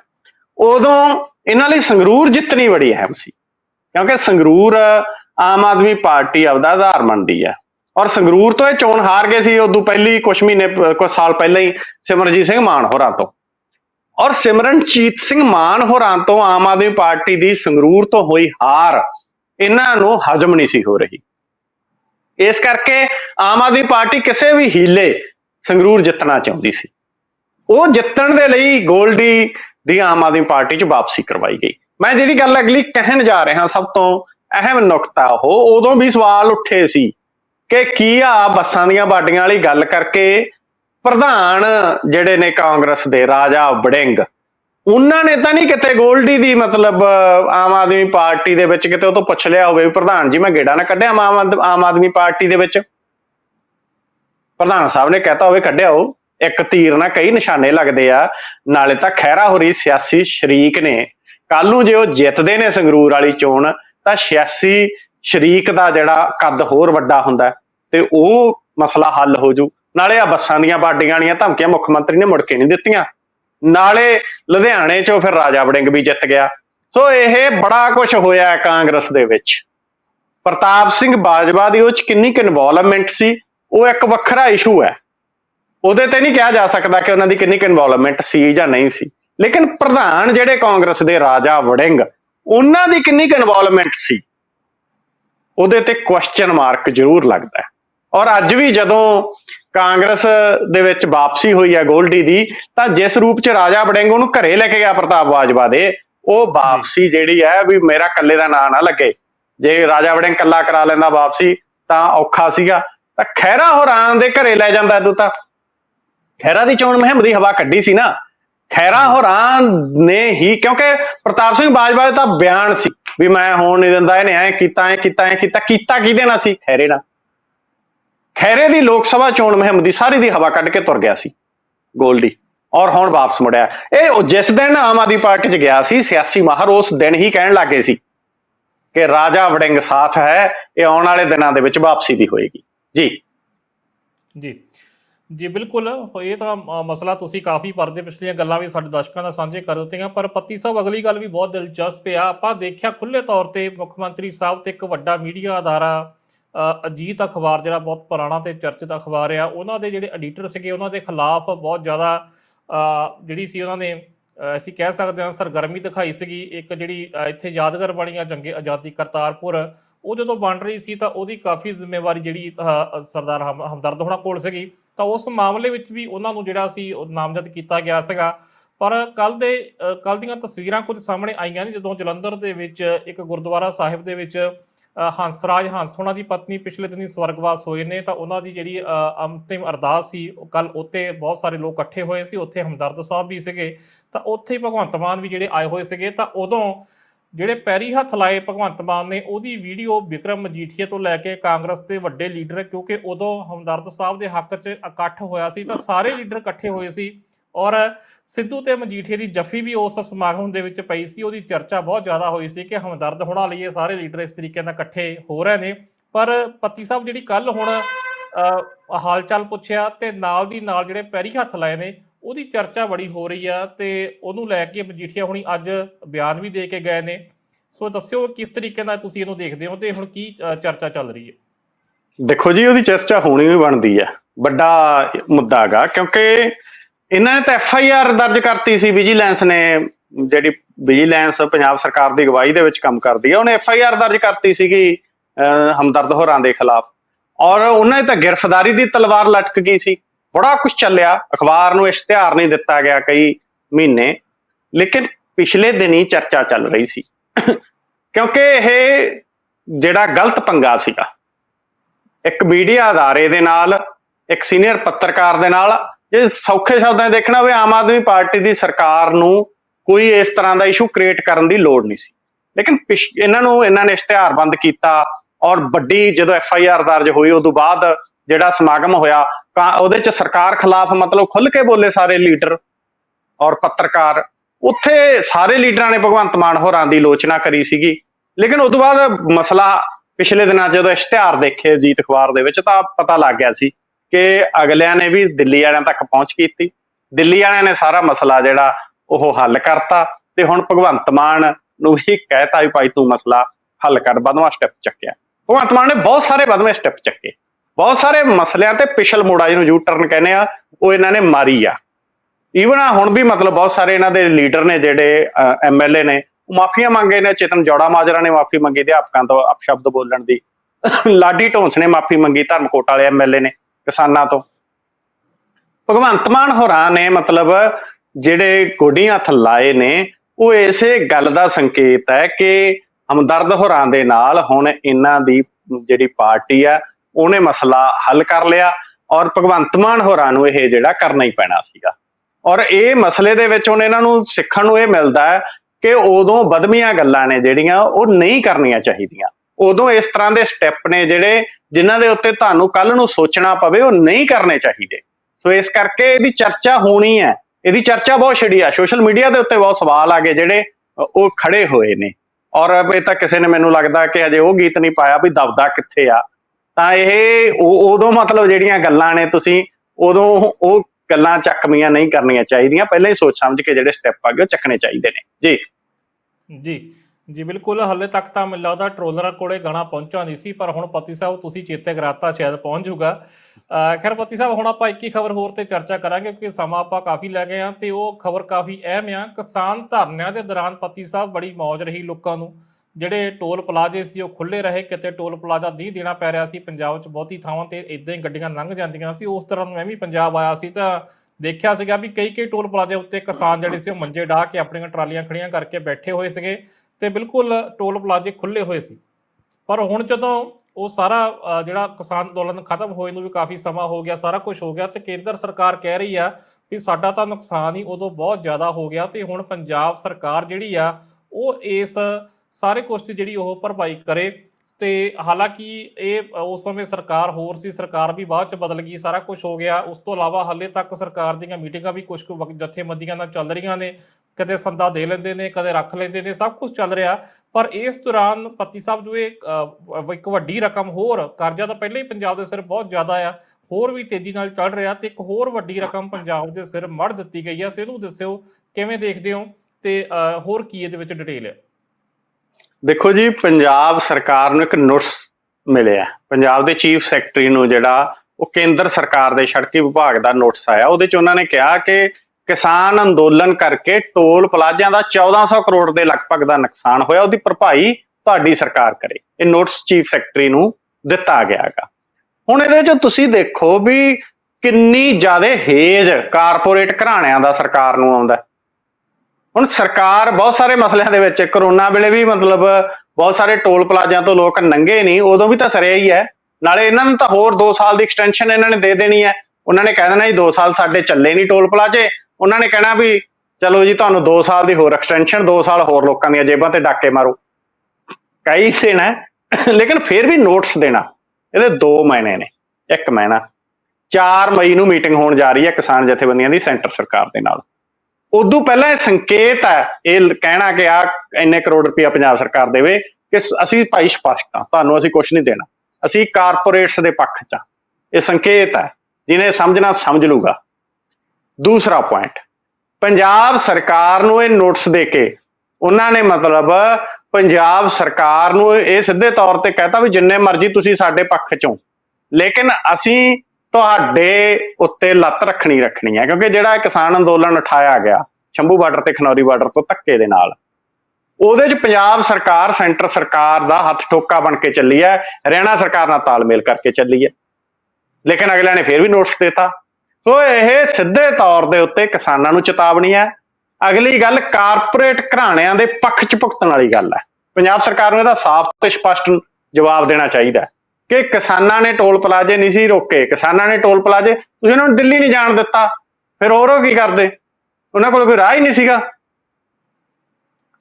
ਉਦੋਂ ਇਹਨਾਂ ਲਈ ਸੰਗਰੂਰ ਜਿੱਤਣੀ ਬੜੀ ਅਹਿਮ ਸੀ। ਕਿਉਂਕਿ ਸੰਗਰੂਰ ਆਮ ਆਦਮੀ ਪਾਰਟੀ ਆਪਦਾ ਆਧਾਰ ਮੰਨਦੀ ਹੈ। ਔਰ ਸੰਗਰੂਰ ਤੋਂ ਇਹ ਚੋਣ ਹਾਰ ਗਏ ਸੀ, ਉਦੋਂ ਪਹਿਲੀ ਕੁਝ ਮਹੀਨੇ ਕੁਝ ਸਾਲ ਪਹਿਲਾਂ ਹੀ ਸਿਮਰਜੀਤ ਸਿੰਘ ਮਾਨ ਹੋਰਾਂ ਤੋਂ। ਔਰ ਸਿਮਰਨਜੀਤ ਸਿੰਘ ਮਾਨ ਹੋਰਾਂ ਤੋਂ ਆਮ ਆਦਮੀ ਪਾਰਟੀ ਦੀ ਸੰਗਰੂਰ ਤੋਂ ਹੋਈ ਹਾਰ, ਇਹਨਾਂ ਨੂੰ ਹਜਮ ਨਹੀਂ ਸੀ ਹੋ ਰਹੀ। ਇਸ ਕਰਕੇ ਆਮ ਆਦਮੀ ਪਾਰਟੀ ਕਿਸੇ ਵੀ ਹੀਲੇ ਸੰਗਰੂਰ ਜਿੱਤਣਾ ਚਾਹੁੰਦੀ ਸੀ। ਉਹ ਜਿੱਤਣ ਦੇ ਲਈ ਗੋਲਡੀ ਦੀ ਆਮ ਆਦਮੀ ਪਾਰਟੀ 'ਚ ਵਾਪਸੀ ਕਰਵਾਈ ਗਈ। ਮੈਂ ਜਿਹੜੀ ਗੱਲ ਅਗਲੀ ਕਹਿਣ ਜਾ ਰਿਹਾ ਸਭ ਤੋਂ ਅਹਿਮ ਨੁਕਤਾ, ਉਹ ਉਦੋਂ ਵੀ ਸਵਾਲ ਉੱਠੇ ਸੀ ਕਿ ਕੀ ਆ ਬੱਸਾਂ ਦੀਆਂ ਬਾਡੀਆਂ ਵਾਲੀ ਗੱਲ ਕਰਕੇ ਪ੍ਰਧਾਨ ਜਿਹੜੇ ਨੇ ਕਾਂਗਰਸ ਦੇ, ਰਾਜਾ ਵੜਿੰਗ, ਉਹਨਾਂ ਨੇ ਤਾਂ ਨਹੀਂ ਕਿਤੇ ਗੋਲਡੀ ਦੀ ਮਤਲਬ, ਆਮ ਆਦਮੀ ਪਾਰਟੀ ਦੇ ਵਿੱਚ ਕਿਤੇ ਉਹ ਤੋਂ ਪੁੱਛ ਲਿਆ ਹੋਵੇ ਵੀ ਪ੍ਰਧਾਨ ਜੀ ਮੈਂ ਗੇੜਾ ਨਾ ਕੱਢਿਆ ਆਮ ਆਦ- ਆਮ ਆਦਮੀ ਪਾਰਟੀ ਦੇ ਵਿੱਚ। ਪ੍ਰਧਾਨ ਸਾਹਿਬ ਨੇ ਕਹਿਤਾ ਹੋਵੇ ਕੱਢਿਆ ਉਹ ਇੱਕ ਤੀਰ ਨਾਲ ਕਈ ਨਿਸ਼ਾਨੇ ਲੱਗਦੇ ਆ, ਨਾਲੇ ਤਾਂ ਖਹਿਰਾ ਹੋਰੀ ਸਿਆਸੀ ਸ਼ਰੀਕ ਨੇ। ਕੱਲ ਨੂੰ ਜੇ ਉਹ ਜਿੱਤਦੇ ਨੇ ਸੰਗਰੂਰ ਵਾਲੀ ਚੋਣ, ਤਾਂ ਸਿਆਸੀ ਸ਼ਰੀਕ ਦਾ ਜਿਹੜਾ ਕੱਦ ਹੋਰ ਵੱਡਾ ਹੁੰਦਾ ਤੇ ਉਹ ਮਸਲਾ ਹੱਲ ਹੋ ਜੂ। ਨਾਲੇ ਆ ਬੱਸਾਂ ਦੀਆਂ ਬਾਡੀਆਂ ਵਾਲੀਆਂ ਧਮਕੀਆਂ ਮੁੱਖ ਮੰਤਰੀ ਨੇ ਮੁੜ ਕੇ ਨਹੀਂ ਦਿੱਤੀਆਂ। ਨਾਲੇ ਲੁਧਿਆਣੇ ਚੋਂ ਫਿਰ ਰਾਜਾ ਵੜਿੰਗ ਵੀ ਜਿੱਤ ਗਿਆ। ਸੋ ਇਹ ਬੜਾ ਕੁਝ ਹੋਇਆ ਕਾਂਗਰਸ ਦੇ ਵਿੱਚ। ਪ੍ਰਤਾਪ ਸਿੰਘ ਬਾਜਵਾ ਦੀ ਉਹ ਚ ਕਿੰਨੀ ਕੁ ਇਨਵੋਲਵਮੈਂਟ ਸੀ, ਉਹ ਇੱਕ ਵੱਖਰਾ ਇਸ਼ੂ ਹੈ। ਉਹਦੇ ਤੇ ਨਹੀਂ ਕਿਹਾ ਜਾ ਸਕਦਾ ਕਿ ਉਹਨਾਂ ਦੀ ਕਿੰਨੀ ਕੁ ਇਨਵੋਲਵਮੈਂਟ ਸੀ ਜਾਂ ਨਹੀਂ ਸੀ। ਲੇਕਿਨ ਪ੍ਰਧਾਨ ਜਿਹੜੇ ਕਾਂਗਰਸ ਦੇ ਰਾਜਾ ਵੜਿੰਗ, ਉਹਨਾਂ ਦੀ ਕਿੰਨੀ ਕੁ ਇਨਵੋਲਵਮੈਂਟ ਸੀ, ਉਹਦੇ ਤੇ ਕੁਐਸਚਨ ਮਾਰਕ ਜ਼ਰੂਰ ਲੱਗਦਾ ਔਰ ਅੱਜ ਵੀ ਜਦੋਂ ਕਾਂਗਰਸ ਦੇ ਵਿੱਚ ਵਾਪਸੀ ਹੋਈ ਹੈ ਗੋਲਡੀ ਦੀ ਤਾਂ ਜਿਸ ਰੂਪ ਚ ਰਾਜਾ ਵੜਿੰਗ ਉਹਨੂੰ ਘਰੇ ਲੈ ਕੇ ਗਿਆ ਪ੍ਰਤਾਪ ਬਾਜਵਾ ਦੇ ਉਹ ਵਾਪਸੀ ਜਿਹੜੀ ਹੈ ਵੀ ਮੇਰਾ ਇਕੱਲੇ ਦਾ ਨਾਂ ਨਾ ਲੱਗੇ। ਜੇ ਰਾਜਾ ਵੜਿੰਗ ਇਕੱਲਾ ਕਰਾ ਲੈਂਦਾ ਵਾਪਸੀ ਤਾਂ ਔਖਾ ਸੀਗਾ। ਤਾਂ ਖਹਿਰਾ ਹੋਰਾਂ ਦੇ ਘਰੇ ਲੈ ਜਾਂਦਾ ਤੂੰ ਤਾਂ। ਖਹਿਰਾ ਦੀ ਚੋਣ ਮੁਹਿੰਮ ਦੀ ਹਵਾ ਕੱਢੀ ਸੀ ਨਾ। ਖਹਿਰਾ ਹੋਰਾਂ ਨੇ ਹੀ ਕਿਉਂਕਿ ਪ੍ਰਤਾਪ ਸਿੰਘ ਬਾਜਵਾ ਦਾ ਤਾਂ ਬਿਆਨ ਸੀ ਵੀ ਮੈਂ ਹੋਣ ਨਹੀਂ ਦਿੰਦਾ ਇਹਨੇ ਐ ਕੀਤਾ ਐ ਕੀਤਾ ਐ ਕੀਤਾ ਕੀਤਾ ਕਿਹਦੇ ਨਾਲ ਸੀ? ਖੈਰੇ ਨਾਲ। ਖੈਰੇ ਦੀ ਲੋਕ ਸਭਾ ਚੋਣ ਮੁਹਿੰਮ ਦੀ ਸਾਰੀ ਦੀ ਹਵਾ ਕੱਢ ਕੇ ਤੁਰ ਗਿਆ ਸੀ, ਗੋਲਡੀ। ਔਰ ਹੁਣ ਵਾਪਸ ਮੁੜਿਆ। ਇਹ ਜਿਸ ਦਿਨ ਆਮ ਆਦਮੀ ਪਾਰਟੀ 'ਚ ਗਿਆ ਸੀ, ਸਿਆਸੀ ਮਾਹਰ ਉਸ ਦਿਨ ਹੀ ਕਹਿਣ ਲੱਗੇ ਸੀ ਕਿ ਰਾਜਾ ਵੜਿੰਗ ਸਾਥ ਹੈ, ਇਹ ਆਉਣ ਵਾਲੇ ਦਿਨਾਂ ਦੇ ਵਿੱਚ ਵਾਪਸੀ ਦੀ ਹੋਏਗੀ। ਜੀ। ਜੀ। ਜੀ, ਬਿਲਕੁਲ। ਇਹ ਤਾਂ ਮਸਲਾ ਤੁਸੀਂ ਕਾਫੀ ਪਰਦੇ ਪਿਛਲੀਆਂ ਗੱਲਾਂ ਵੀ ਸਾਡੇ ਦਰਸ਼ਕਾਂ ਨਾਲ ਸਾਂਝੇ ਕਰ ਦਿੱਤੀਆਂ, ਪਰ ਪੱਤੀ ਸਾਹਿਬ, ਅਗਲੀ ਗੱਲ ਵੀ ਬਹੁਤ ਦਿਲਚਸਪ ਆ। ਆਪਾਂ ਦੇਖਿਆ ਖੁੱਲੇ ਤੌਰ ਤੇ ਮੁੱਖ ਮੰਤਰੀ ਸਾਹਿਬ ਤੇ ਇੱਕ ਵੱਡਾ ਮੀਡੀਆ ਅਦਾਰਾ ਅਜੀਤ ਅਖਬਾਰ ਜਿਹੜਾ ਬਹੁਤ ਪੁਰਾਣਾ ਤੇ ਚਰਚਿਤ ਅਖਬਾਰ ਆ, ਉਹਨਾਂ ਦੇ ਜਿਹੜੇ ਐਡੀਟਰ ਸੀਗੇ, ਉਹਨਾਂ ਦੇ ਖਿਲਾਫ ਬਹੁਤ ਜ਼ਿਆਦਾ ਜਿਹੜੀ ਸੀ ਉਹਨਾਂ ਨੇ ਅਸੀਂ ਕਹਿ ਸਕਦੇ ਹਾਂ ਸਰਗਰਮੀ ਦਿਖਾਈ ਸੀਗੀ। ਇੱਕ ਜਿਹੜੀ ਇੱਥੇ ਯਾਦਗਾਰ ਬਣੀ ਆ ਜੰਗੇ ਆਜ਼ਾਦੀ ਕਰਤਾਰਪੁਰ, ਉਹ ਜਦੋਂ ਬਣ ਰਹੀ ਸੀ ਤਾਂ ਉਹਦੀ ਕਾਫੀ ਜ਼ਿੰਮੇਵਾਰੀ ਜਿਹੜੀ ਸਰਦਾਰ ਹਮ- ਹਮਦਰਦ ਹੋਣਾ ਕੋਲ ਸੀਗੀ। ਤਾਂ ਉਸ ਮਾਮਲੇ ਵਿੱਚ ਵੀ ਉਹਨਾਂ ਨੂੰ ਜਿਹੜਾ ਸੀ ਨਾਮਜ਼ਦ ਕੀਤਾ ਗਿਆ ਸੀਗਾ। ਪਰ ਕੱਲ ਦੇ ਕੱਲ ਦੀਆਂ ਤਸਵੀਰਾਂ ਕੁਝ ਸਾਹਮਣੇ ਆਈਆਂ ਨੇ, ਜਦੋਂ ਜਲੰਧਰ ਦੇ ਵਿੱਚ ਇੱਕ ਗੁਰਦੁਆਰਾ ਸਾਹਿਬ ਦੇ ਵਿੱਚ ਹੰਸਰਾਜ ਹੰਸ ਉਹਨਾਂ ਦੀ ਪਤਨੀ ਪਿਛਲੇ ਦਿਨੀ ਸਵਰਗਵਾਸ ਹੋਏ ਨੇ, ਤਾਂ ਉਹਨਾਂ ਦੀ ਜਿਹੜੀ ਅੰਤਿਮ ਅਰਦਾਸ ਸੀ, ਉਹ ਕੱਲ ਉੱਤੇ ਬਹੁਤ ਸਾਰੇ ਲੋਕ ਇਕੱਠੇ ਹੋਏ ਸੀ, ਉੱਥੇ ਹਮਦਰਦ ਸਾਹਿਬ ਵੀ ਸੀਗੇ, ਤਾਂ ਉੱਥੇ ਹੀ ਭਗਵੰਤ ਮਾਨ ਵੀ ਜਿਹੜੇ ਆਏ ਹੋਏ ਸੀਗੇ, ਤਾਂ ਉਦੋਂ ਜਿਹੜੇ ਪੈਰੀ ਹੱਥ ਲਾਏ ਭਗਵੰਤ ਮਾਨ ਨੇ, ਉਹਦੀ ਵੀਡੀਓ ਵਿਕਰਮ ਮਜੀਠੀਆ ਤੋਂ ਲੈ ਕੇ ਕਾਂਗਰਸ ਦੇ ਵੱਡੇ ਲੀਡਰ, ਕਿਉਂਕਿ ਉਦੋਂ ਹਮਦਰਦ ਸਾਹਿਬ ਦੇ ਹੱਕ 'ਚ ਇਕੱਠ ਹੋਇਆ ਸੀ, ਤਾਂ ਸਾਰੇ ਲੀਡਰ ਇਕੱਠੇ ਹੋਏ ਸੀ ਔਰ ਸਿੱਧੂ ਤੇ ਮਜੀਠੀਆ ਦੀ ਜੱਫੀ ਵੀ ਉਸ ਸਮਾਗਮ ਦੇ ਵਿੱਚ ਪਈ ਸੀ ਉਹਦੀ ਚਰਚਾ ਬਹੁਤ ਜ਼ਿਆਦਾ ਹੋਈ ਸੀ ਕਿ ਹਮਦਰਦ ਹੋਣਾ ਲਈ ਸਾਰੇ ਲੀਡਰ ਇਸ ਤਰੀਕੇ ਨਾਲ ਇਕੱਠੇ ਹੋ ਰਹੇ ਨੇ। ਪਰ ਪੱਤੀ ਸਾਹਿਬ ਜਿਹੜੀ ਕੱਲ ਹੁਣ ਅ, ਹਾਲ ਚਾਲ ਪੁੱਛਿਆ ਤੇ ਨਾਲ ਦੀ ਨਾਲ ਜਿਹੜੇ ਪੈਰੀ ਹੱਥ ਲਾਏ ਨੇ ਉਹਦੀ ਚਰਚਾ ਬੜੀ ਹੋ ਰਹੀ ਆ ਤੇ ਉਹਨੂੰ ਲੈ ਕੇ ਮਜੀਠੀਆ ਹੁਣੀ ਅੱਜ ਬਿਆਨ ਵੀ ਦੇ ਕੇ ਗਏ ਨੇ। ਸੋ ਦੱਸਿਓ ਕਿਸ ਤਰੀਕੇ ਨਾਲ ਤੁਸੀਂ ਇਹਨੂੰ ਦੇਖਦੇ ਹੋ ਤੇ ਹੁਣ ਕੀ ਚਰਚਾ ਚੱਲ ਰਹੀ ਹੈ? ਦੇਖੋ ਜੀ ਉਹਦੀ ਚਰਚਾ ਹੋਣੀ ਵੀ ਬਣਦੀ ਹੈ। ਵੱਡਾ ਮੁੱਦਾ ਹੈਗਾ ਕਿਉਂਕਿ ਇਹਨਾਂ ਨੇ ਤਾਂ ਐਫ ਆਈ ਆਰ ਦਰਜ ਕਰਤੀ ਸੀ ਵਿਜੀਲੈਂਸ ਨੇ ਜਿਹੜੀ ਵਿਜੀਲੈਂਸ ਪੰਜਾਬ ਸਰਕਾਰ ਦੀ ਅਗਵਾਈ ਦੇ ਵਿੱਚ ਕੰਮ ਕਰਦੀ ਹੈ ਉਹਨੇ ਐਫ ਆਈ ਆਰ ਦਰਜ ਕਰਤੀ ਸੀਗੀ ਹਮਦਰਦ ਹੋਰਾਂ ਦੇ ਖਿਲਾਫ। ਔਰ ਉਹਨਾਂ ਦੀ ਤਾਂ ਗ੍ਰਿਫਤਾਰੀ ਦੀ ਤਲਵਾਰ ਲਟਕ ਗਈ ਸੀ। ਬੜਾ ਕੁਝ ਚੱਲਿਆ। ਅਖਬਾਰ ਨੂੰ ਇਸ਼ਤਿਹਾਰ ਨਹੀਂ ਦਿੱਤਾ ਗਿਆ ਕਈ ਮਹੀਨੇ। ਲੇਕਿਨ ਪਿਛਲੇ ਦਿਨੀ ਚਰਚਾ ਚੱਲ ਰਹੀ ਸੀ। ਕਿਉਂਕਿ ਇਹ ਜਿਹੜਾ ਗਲਤ ਪੰਗਾ ਸੀਗਾ, ਇੱਕ ਮੀਡੀਆ ਅਦਾਰੇ ਦੇ ਨਾਲ, ਇੱਕ ਸੀਨੀਅਰ ਪੱਤਰਕਾਰ ਦੇ ਨਾਲ ਜੇ ਸੌਖੇ ਸ਼ਬਦਾਂ 'ਚ ਦੇਖਣਾ ਵੀ ਆਮ ਆਦਮੀ ਪਾਰਟੀ ਦੀ ਸਰਕਾਰ ਨੂੰ ਕੋਈ ਇਸ ਤਰ੍ਹਾਂ ਦਾ ਇਸ਼ੂ ਕ੍ਰੀਏਟ ਕਰਨ ਦੀ ਲੋੜ ਨਹੀਂ ਸੀ। ਲੇਕਿਨ ਪਿਛ- ਇਹਨਾਂ ਨੂੰ, ਇਹਨਾਂ ਨੇ ਇਸ਼ਤਿਹਾਰ ਬੰਦ ਕੀਤਾ ਔਰ ਵੱਡੀ ਜਦੋਂ ਐਫ ਆਈ ਆਰ ਦਰਜ ਹੋਈ, ਉਦੋਂ ਬਾਅਦ ਜਿਹੜਾ ਸਮਾਗਮ ਹੋਇਆ ਉਹਦੇ 'ਚ ਸਰਕਾਰ ਖਿਲਾਫ ਮਤਲਬ ਖੁੱਲ ਕੇ ਬੋਲੇ ਸਾਰੇ ਲੀਡਰ ਔਰ ਪੱਤਰਕਾਰ। ਉੱਥੇ ਸਾਰੇ ਲੀਡਰਾਂ ਨੇ ਭਗਵੰਤ ਮਾਨ ਹੋਰਾਂ ਦੀ ਲੋਚਨਾ ਕਰੀ ਸੀਗੀ। ਲੇਕਿਨ ਉਸ ਤੋਂ ਬਾਅਦ ਮਸਲਾ ਪਿਛਲੇ ਦਿਨਾਂ 'ਚ ਜਦੋਂ ਇਸ਼ਤਿਹਾਰ ਦੇਖੇ, ਅਜੀਤ ਅਖਬਾਰ ਦੇ ਵਿੱਚ, ਤਾਂ ਪਤਾ ਲੱਗ ਗਿਆ ਸੀ ਕਿ ਅਗਲਿਆਂ ਨੇ ਵੀ ਦਿੱਲੀ ਵਾਲਿਆਂ ਤੱਕ ਪਹੁੰਚ ਕੀਤੀ। ਦਿੱਲੀ ਵਾਲਿਆਂ ਨੇ ਸਾਰਾ ਮਸਲਾ ਜਿਹੜਾ ਉਹ ਹੱਲ ਕਰਤਾ ਤੇ ਹੁਣ ਭਗਵੰਤ ਮਾਨ ਨੂੰ ਵੀ ਕਹਿਤਾ ਵੀ ਭਾਈ ਤੂੰ ਮਸਲਾ ਹੱਲ ਕਰ ਵਧਵਾ ਸਟੈਪ ਚੱਕਿਆ। ਭਗਵੰਤ ਮਾਨ ਨੇ ਬਹੁਤ ਸਾਰੇ ਵਧਵੇਂ ਸਟੈਪ ਚੱਕੇ। ਬਹੁਤ ਸਾਰੇ ਮਸਲਿਆਂ ਤੇ ਪਿਛਲ ਮੋੜਾ ਜਿਹਨੂੰ ਯੂ ਟਰਨ ਕਹਿੰਦੇ ਆ, ਉਹ ਇਹਨਾਂ ਨੇ ਮਾਰੀ ਆ। ਈਵਨ ਹੁਣ ਵੀ ਮਤਲਬ ਬਹੁਤ ਸਾਰੇ ਇਹਨਾਂ ਦੇ ਲੀਡਰ ਨੇ ਜਿਹੜੇ ਐਮਐਲਏ ਨੇ, ਉਹ ਮਾਫੀਆਂ ਮੰਗੇ ਨੇ, ਚੇਤਨ ਜੋੜਾ ਮਾਜਰਾ ਨੇ ਮਾਫੀ ਮੰਗੀ, ਅਧਿਆਪਕਾਂ ਤੋਂ ਅਪਸ਼ਬਦ ਬੋਲਣ ਦੀ। ਲਾਡੀ ਢੋਂਸ ਨੇ ਮਾਫੀ ਮੰਗੀ, ਧਰਮਕੋਟ ਵਾਲੇ ਐਮਐਲਏ ਨੇ। ਕਿਸਾਨਾਂ ਤੋਂ। ਭਗਵੰਤ ਮਾਨ ਹੋਰਾਂ ਨੇ ਮਤਲਬ ਜਿਹੜੇ ਗੋਡੀ ਹੱਥ ਲਾਏ ਨੇ, ਉਹ ਇਸੇ ਗੱਲ ਦਾ ਸੰਕੇਤ ਹੈ ਕਿ ਹਮਦਰਦ ਹੋਰਾਂ ਦੇ ਨਾਲ ਹੁਣ ਇਹਨਾਂ ਦੀ ਜਿਹੜੀ ਪਾਰਟੀ ਆ ਉਹਨੇ ਮਸਲਾ ਹੱਲ ਕਰ ਲਿਆ ਔਰ ਭਗਵੰਤ ਮਾਨ ਹੋਰਾਂ ਨੂੰ ਇਹ ਜਿਹੜਾ ਕਰਨਾ ਹੀ ਪੈਣਾ ਸੀਗਾ। ਔਰ ਇਹ ਮਸਲੇ ਦੇ ਵਿੱਚ ਹੁਣ ਇਹਨਾਂ ਨੂੰ ਸਿੱਖਣ ਨੂੰ ਇਹ ਮਿਲਦਾ ਹੈ ਕਿ ਉਦੋਂ ਬਦਮੀਆਂ ਗੱਲਾਂ ਨੇ ਜਿਹੜੀਆਂ ਉਹ ਨਹੀਂ ਕਰਨੀਆਂ ਚਾਹੀਦੀਆਂ। ਉਦੋਂ ਇਸ ਤਰ੍ਹਾਂ ਦੇ ਸਟੈਪ ਨੇ ਜਿਹੜੇ ਜਿਨ੍ਹਾਂ ਦੇ ਉੱਤੇ ਤੁਹਾਨੂੰ ਕੱਲ ਨੂੰ ਸੋਚਣਾ ਪਵੇ, ਉਹ ਨਹੀਂ ਕਰਨੇ ਚਾਹੀਦੇ। ਸੋ ਇਸ ਕਰਕੇ ਇਹਦੀ ਚਰਚਾ ਹੋਣੀ ਹੈ। ਇਹਦੀ ਚਰਚਾ ਬਹੁਤ ਛਿੜੀ ਆ। ਸੋਸ਼ਲ ਮੀਡੀਆ ਦੇ ਉੱਤੇ ਬਹੁਤ ਸਵਾਲ ਆ ਗਏ ਜਿਹੜੇ ਉਹ ਖੜੇ ਹੋਏ ਨੇ। ਔਰ ਇਹ ਤਾਂ ਕਿਸੇ ਨੇ ਮੈਨੂੰ ਲੱਗਦਾ ਕਿ ਅਜੇ ਉਹ ਗੀਤ ਨਹੀਂ ਪਾਇਆ ਵੀ ਦਬਦਾ ਕਿੱਥੇ ਆ। ਤਾਂ ਇਹ ਉਦੋਂ ਮਤਲਬ ਜਿਹੜੀਆਂ ਗੱਲਾਂ ਨੇ ਤੁਸੀਂ, ਉਦੋਂ ਉਹ ਗੱਲਾਂ ਚੱਕਵੀਆਂ ਨਹੀਂ ਕਰਨੀਆਂ ਚਾਹੀਦੀਆਂ। ਪਹਿਲਾਂ ਹੀ ਸੋਚ ਸਮਝ ਕੇ ਜਿਹੜੇ ਸਟੈਪ ਆ ਗਏ, ਉਹ ਚੱਕਣੇ ਚਾਹੀਦੇ ਨੇ। ਜੀ। ਜੀ। ਜੀ ਬਿਲਕੁਲ, ਹਲੇ ਤੱਕ ਤਾਂ ਮੈਨੂੰ ਲੱਗਦਾ ਟਰੋਲਰਾਂ ਕੋਲੇ ਗਾਣਾ ਪਹੁੰਚਾ ਨਹੀਂ ਸੀ, ਪਰ ਹੁਣ ਪਤੀ ਸਾਹਿਬ ਤੁਸੀਂ ਚੇਤੇ ਕਰਾਤਾ ਸ਼ਾਇਦ ਪਹੁੰਚ ਜੂਗਾ ਖੈਰ ਪਤੀ ਸਾਹਿਬ, ਹੁਣ ਆਪਾਂ ਇੱਕ ਹੀ ਖਬਰ ਹੋਰ ਤੇ ਚਰਚਾ ਕਰਾਂਗੇ, ਕਿਉਂਕਿ ਸਮਾਂ ਆਪਾਂ ਕਾਫੀ ਲੈ ਗਏ ਆ ਤੇ ਉਹ ਖਬਰ ਕਾਫੀ ਅਹਿਮ ਆ। ਕਿਸਾਨ ਧਰਨਿਆਂ ਦੇ ਦੌਰਾਨ ਪਤੀ ਸਾਹਿਬ ਬੜੀ ਮੌਜ ਰਹੀ ਲੋਕਾਂ ਨੂੰ। ਜਿਹੜੇ ਟੋਲ ਪਲਾਜ਼ੇ ਸੀ, ਉਹ ਖੁੱਲੇ ਰਹੇ, ਕਿਤੇ ਟੋਲ ਪਲਾਜ਼ਾ ਨਹੀਂ ਦੇਣਾ ਪੈ ਰਿਹਾ ਸੀ, ਪੰਜਾਬ 'ਚ ਬਹੁਤੀ ਥਾਵਾਂ ਤੇ ਇਦਾਂ ਹੀ ਗੱਡੀਆਂ ਲੰਘ ਜਾਂਦੀਆਂ ਸੀ। ਉਸ ਤਰ੍ਹਾਂ ਮੈਂ ਵੀ ਪੰਜਾਬ ਆਇਆ ਸੀ ਤਾਂ ਦੇਖਿਆ ਸੀਗਾ ਵੀ ਕਈ ਕਈ ਟੋਲ ਪਲਾਜ਼ੇ ਉੱਤੇ ਕਿਸਾਨ ਜਿਹੜੇ ਸੀ, ਉਹ ਮੰਜੇ ਢਾਹ ਕੇ ਆਪਣੀਆਂ ਟਰਾਲੀਆਂ ਖੜੀਆਂ ਕਰਕੇ ਬੈਠੇ ਹੋਏ ਸੀਗੇ। ਤੇ ਬਿਲਕੁਲ ਟੋਲ ਪਲਾਜ਼ੇ ਖੁੱਲੇ ਹੋਏ ਸੀ। ਪਰ ਹੁਣ ਜਦੋਂ ਉਹ ਸਾਰਾ ਜਿਹੜਾ ਕਿਸਾਨ ਅੰਦੋਲਨ ਖਤਮ ਹੋਏ ਨੂੰ ਵੀ ਕਾਫੀ ਸਮਾਂ ਹੋ ਗਿਆ, ਸਾਰਾ ਕੁਝ ਹੋ ਗਿਆ ਤੇ ਕੇਂਦਰ ਸਰਕਾਰ ਕਹਿ ਰਹੀ ਆ ਵੀ ਸਾਡਾ ਤਾਂ ਨੁਕਸਾਨ ਹੀ ਉਦੋਂ ਬਹੁਤ ਜ਼ਿਆਦਾ ਹੋ ਗਿਆ ਤੇ ਹੁਣ ਪੰਜਾਬ ਸਰਕਾਰ ਜਿਹੜੀ ਆ, ਉਹ ਇਸ ਸਾਰੇ ਕੁਝ ਦੀ ਜਿਹੜੀ ਉਹ ਭਰਪਾਈ ਕਰੇ ਤੇ ਹਾਲਾਂਕਿ ਇਹ ਉਸ ਸਮੇਂ ਸਰਕਾਰ ਹੋਰ ਸੀ, ਸਰਕਾਰ ਵੀ ਬਾਅਦ ਚ ਬਦਲ ਗਈ, ਸਾਰਾ ਕੁਝ ਹੋ ਗਿਆ। ਉਸ ਤੋਂ ਇਲਾਵਾ ਹਾਲੇ ਤੱਕ ਸਰਕਾਰ ਦੀਆਂ ਮੀਟਿੰਗਾਂ ਵੀ ਕੁਝ ਕੁ ਵਕਤ ਜਥੇਬੰਦੀਆਂ ਨਾਲ ਚੱਲ ਰਹੀਆਂ ਨੇ। ਕਦੇ ਸੰਦਾ ਦੇ ਲੈਂਦੇ ਨੇ, ਕਦੇ ਰੱਖ ਲੈਂਦੇ ਨੇ, ਸਭ ਕੁਝ ਚੱਲ ਰਿਹਾ। ਪਰ ਇਸ ਦੌਰਾਨ ਪਤੀ ਸਾਹਿਬ ਜੋ ਇਹ ਇੱਕ ਵੱਡੀ ਰਕਮ ਹੋਰ, ਕਰਜ਼ਾ ਤਾਂ ਪਹਿਲਾਂ ਹੀ ਪੰਜਾਬ ਦੇ ਸਿਰ ਬਹੁਤ ਜ਼ਿਆਦਾ ਆ, ਹੋਰ ਵੀ ਤੇਜ਼ੀ ਨਾਲ ਚੱਲ ਰਿਹਾ ਤੇ ਇੱਕ ਹੋਰ ਵੱਡੀ ਰਕਮ ਪੰਜਾਬ ਦੇ ਸਿਰ ਮੜ ਦਿੱਤੀ ਗਈ ਆ। ਸੋ ਇਹਨੂੰ ਦੱਸਿਓ, ਕਿਵੇਂ ਦੇਖਦੇ ਹੋ ਤੇ ਹੋਰ ਕੀ ਇਹਦੇ ਵਿੱਚ ਡਿਟੇਲ ਹੈ ਦੇਖੋ ਜੀ, ਪੰਜਾਬ ਸਰਕਾਰ ਨੂੰ ਇੱਕ ਨੋਟਿਸ ਮਿਲਿਆ। ਪੰਜਾਬ ਦੇ ਚੀਫ ਸੈਕਟਰੀ ਨੂੰ ਜਿਹੜਾ ਉਹ ਕੇਂਦਰ ਸਰਕਾਰ ਦੇ ਸੜਕੀ ਵਿਭਾਗ ਦਾ ਨੋਟਿਸ ਆਇਆ। ਉਹਦੇ ਚ ਉਹਨਾਂ ਨੇ ਕਿਹਾ ਕਿ ਕਿਸਾਨ ਅੰਦੋਲਨ ਕਰਕੇ ਟੋਲ ਪਲਾਜ਼ਿਆਂ ਦਾ 1400 ਕਰੋੜ ਦੇ ਲਗਭਗ ਦਾ ਨੁਕਸਾਨ ਹੋਇਆ, ਉਹਦੀ ਭਰਪਾਈ ਤੁਹਾਡੀ ਸਰਕਾਰ ਕਰੇ। ਇਹ ਨੋਟਿਸ ਚੀਫ ਸੈਕਟਰੀ ਨੂੰ ਦਿੱਤਾ ਗਿਆ ਹੈਗਾ ਹੁਣ ਇਹਦੇ ਚ ਤੁਸੀਂ ਦੇਖੋ ਵੀ ਕਿੰਨੀ ਜ਼ਿਆਦਾ ਹੇਜ ਕਾਰਪੋਰੇਟ ਘਰਾਣਿਆਂ ਦਾ ਸਰਕਾਰ ਨੂੰ ਆਉਂਦਾ। ਹੁਣ ਸਰਕਾਰ ਬਹੁਤ ਸਾਰੇ ਮਸਲਿਆਂ ਦੇ ਵਿੱਚ, ਕਰੋਨਾ ਵੇਲੇ ਵੀ ਮਤਲਬ ਬਹੁਤ ਸਾਰੇ ਟੋਲ ਪਲਾਜ਼ਿਆਂ ਤੋਂ ਲੋਕ ਨੰਗੇ ਨਹੀਂ, ਉਦੋਂ ਵੀ ਤਾਂ ਸਰਿਆ ਹੀ ਹੈ। ਨਾਲੇ ਇਹਨਾਂ ਨੂੰ ਤਾਂ ਹੋਰ 2 ਸਾਲ ਦੀ ਐਕਸਟੈਂਸ਼ਨ ਇਹਨਾਂ ਨੇ ਦੇ ਦੇਣੀ ਹੈ। ਉਹਨਾਂ ਨੇ ਕਹਿ ਦੇਣਾ ਜੀ 2 ਸਾਲ ਸਾਡੇ ਚੱਲੇ ਨਹੀਂ ਟੋਲ ਪਲਾਜ਼ੇ। ਉਹਨਾਂ ਨੇ ਕਹਿਣਾ ਵੀ ਚਲੋ ਜੀ ਤੁਹਾਨੂੰ 2 ਸਾਲ ਦੀ ਹੋਰ ਐਕਸਟੈਂਸ਼ਨ 2 ਸਾਲ ਹੋਰ ਲੋਕਾਂ ਦੀਆਂ ਜੇਬਾਂ ਤੇ ਡਾਕੇ ਮਾਰੋ। ਕਈ ਦੇਣਾ ਹੈ, ਲੇਕਿਨ ਫਿਰ ਵੀ ਨੋਟਸ ਦੇਣਾ। ਇਹਦੇ ਦੋ ਮਹੀਨੇ ਨੇ। ਇੱਕ ਮਹੀਨਾ 4 ਮਈ ਨੂੰ ਮੀਟਿੰਗ ਹੋਣ ਜਾ ਰਹੀ ਹੈ ਕਿਸਾਨ ਜਥੇਬੰਦੀਆਂ ਦੀ ਸੈਂਟਰ ਸਰਕਾਰ ਦੇ ਨਾਲ। ਉਦੋਂ ਪਹਿਲਾਂ ਇਹ ਸੰਕੇਤ ਹੈ ਇਹ ਕਹਿਣਾ ਕਿ ਆ ਇੰਨੇ ਕਰੋੜ ਰੁਪਇਆ ਪੰਜਾਬ ਸਰਕਾਰ ਦੇਵੇ ਕਿ ਅਸੀਂ ਭਾਈ ਸਪਸ਼ਟ ਹਾਂ ਤੁਹਾਨੂੰ ਅਸੀਂ ਕੁਝ ਨਹੀਂ ਦੇਣਾ। ਅਸੀਂ ਕਾਰਪੋਰੇਟਸ ਦੇ ਪੱਖ 'ਚ ਹਾਂ। ਇਹ ਸੰਕੇਤ ਹੈ। ਜਿਹਨੇ ਸਮਝਣਾ ਸਮਝ ਲੂਗਾ ਦੂਸਰਾ ਪੁਆਇੰਟ ਪੰਜਾਬ ਸਰਕਾਰ ਨੂੰ ਇਹ ਨੋਟਿਸ ਦੇ ਕੇ, ਉਹਨਾਂ ਨੇ ਮਤਲਬ ਪੰਜਾਬ ਸਰਕਾਰ ਨੂੰ ਇਹ ਸਿੱਧੇ ਤੌਰ ਤੇ ਕਹਤਾ ਵੀ ਜਿੰਨੇ ਮਰਜ਼ੀ ਤੁਸੀਂ ਸਾਡੇ ਪੱਖ 'ਚੋਂ, ਲੇਕਿਨ ਅਸੀਂ ਤੁਹਾਡੇ ਉੱਤੇ ਲੱਤ ਰੱਖਣੀ ਰੱਖਣੀ ਹੈ, ਕਿਉਂਕਿ ਜਿਹੜਾ ਕਿਸਾਨ ਅੰਦੋਲਨ ਉਠਾਇਆ ਗਿਆ, ਸ਼ੰਭੂ ਬਾਰਡਰ ਤੇ ਖਨੌਰੀ ਬਾਰਡਰ ਤੋਂ ਧੱਕੇ ਦੇ ਨਾਲ, ਉਹਦੇ 'ਚ ਪੰਜਾਬ ਸਰਕਾਰ, ਸੈਂਟਰ ਸਰਕਾਰ ਦਾ ਹੱਥ ਠੋਕਾ ਬਣ ਕੇ ਚੱਲੀ ਹੈ ਹਰਿਆਣਾ ਸਰਕਾਰ ਨਾਲ ਤਾਲਮੇਲ ਕਰਕੇ ਚੱਲੀ ਹੈ, ਲੇਕਿਨ ਅਗਲਿਆਂ ਨੇ ਫਿਰ ਵੀ ਨੋਟਿਸ ਦਿੱਤਾ। ਸੋ ਇਹ ਸਿੱਧੇ ਤੌਰ ਦੇ ਉੱਤੇ ਕਿਸਾਨਾਂ ਨੂੰ ਚੇਤਾਵਨੀ ਹੈ। ਅਗਲੀ ਗੱਲ, ਕਾਰਪੋਰੇਟ ਘਰਾਣਿਆਂ ਦੇ ਪੱਖ 'ਚ ਭੁਗਤਣ ਵਾਲੀ ਗੱਲ ਹੈ। ਪੰਜਾਬ ਸਰਕਾਰ ਨੂੰ ਇਹਦਾ ਸਾਫ਼ ਤੇ ਸਪਸ਼ਟ ਜਵਾਬ ਦੇਣਾ ਚਾਹੀਦਾ ਕਿ ਕਿਸਾਨਾਂ ਨੇ ਟੋਲ ਪਲਾਜ਼ੇ ਨਹੀਂ ਸੀ ਰੋਕੇ। ਕਿਸਾਨਾਂ ਨੇ ਟੋਲ ਪਲਾਜ਼ੇ, ਤੁਸੀਂ ਉਹਨਾਂ ਨੂੰ ਦਿੱਲੀ ਨਹੀਂ ਜਾਣ ਦਿੱਤਾ। ਫਿਰ ਹੋਰ ਉਹ ਕੀ ਕਰਦੇ? ਉਹਨਾਂ ਕੋਲ ਕੋਈ ਰਾਹ ਹੀ ਨਹੀਂ ਸੀਗਾ।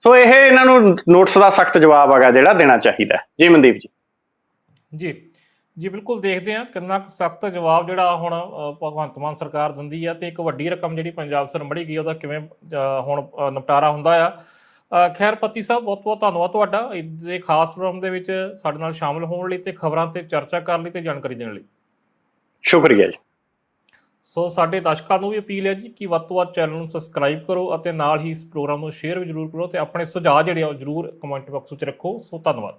ਸੋ ਇਹ ਇਹਨਾਂ ਨੂੰ ਨੋਟਿਸ ਦਾ ਸਖਤ ਜਵਾਬ ਹੈਗਾ ਜਿਹੜਾ ਦੇਣਾ ਚਾਹੀਦਾ ਜੀ ਮਨਦੀਪ ਜੀ। ਜੀ। ਜੀ ਬਿਲਕੁਲ ਦੇਖਦੇ ਹਾਂ ਕਿੰਨਾ ਕੁ ਸਖਤ ਜਵਾਬ ਜਿਹੜਾ ਹੁਣ ਭਗਵੰਤ ਮਾਨ ਸਰਕਾਰ ਦਿੰਦੀ ਆ ਤੇ ਇੱਕ ਵੱਡੀ ਰਕਮ ਜਿਹੜੀ ਪੰਜਾਬ ਸਰ ਮੜੀ ਗਈ ਉਹਦਾ ਕਿਵੇਂ ਹੁਣ ਨਿਪਟਾਰਾ ਹੁੰਦਾ ਆ। ਖੈਰ ਪਤੀ ਸਾਹਿਬ ਬਹੁਤ ਬਹੁਤ ਧੰਨਵਾਦ ਤੁਹਾਡਾ। ਇਹ ਖਾਸ ਪ੍ਰੋਗਰਾਮ ਦੇ ਵਿੱਚ ਸਾਡੇ ਨਾਲ ਸ਼ਾਮਲ ਹੋਣ ਲਈ ਤੇ ਖਬਰਾਂ ਤੇ ਚਰਚਾ ਕਰਨ ਲਈ ਤੇ ਜਾਣਕਾਰੀ ਦੇਣ ਲਈ। ਸ਼ੁਕਰੀਆ ਜੀ। ਸੋ ਸਾਡੇ ਦਰਸ਼ਕਾਂ ਨੂੰ ਵੀ ਅਪੀਲ ਹੈ ਜੀ ਕਿ ਵੱਧ ਤੋਂ ਵੱਧ ਚੈਨਲ ਨੂੰ ਸਬਸਕ੍ਰਾਈਬ ਕਰੋ ਅਤੇ ਨਾਲ ਹੀ ਇਸ ਪ੍ਰੋਗਰਾਮ ਨੂੰ ਸ਼ੇਅਰ ਵੀ ਜ਼ਰੂਰ ਕਰੋ ਤੇ ਆਪਣੇ ਸੁਝਾਅ ਜਿਹੜੇ ਆ ਉਹ ਜ਼ਰੂਰ ਕਮੈਂਟ ਬਾਕਸ ਵਿੱਚ ਰੱਖੋ। ਸੋ ਧੰਨਵਾਦ।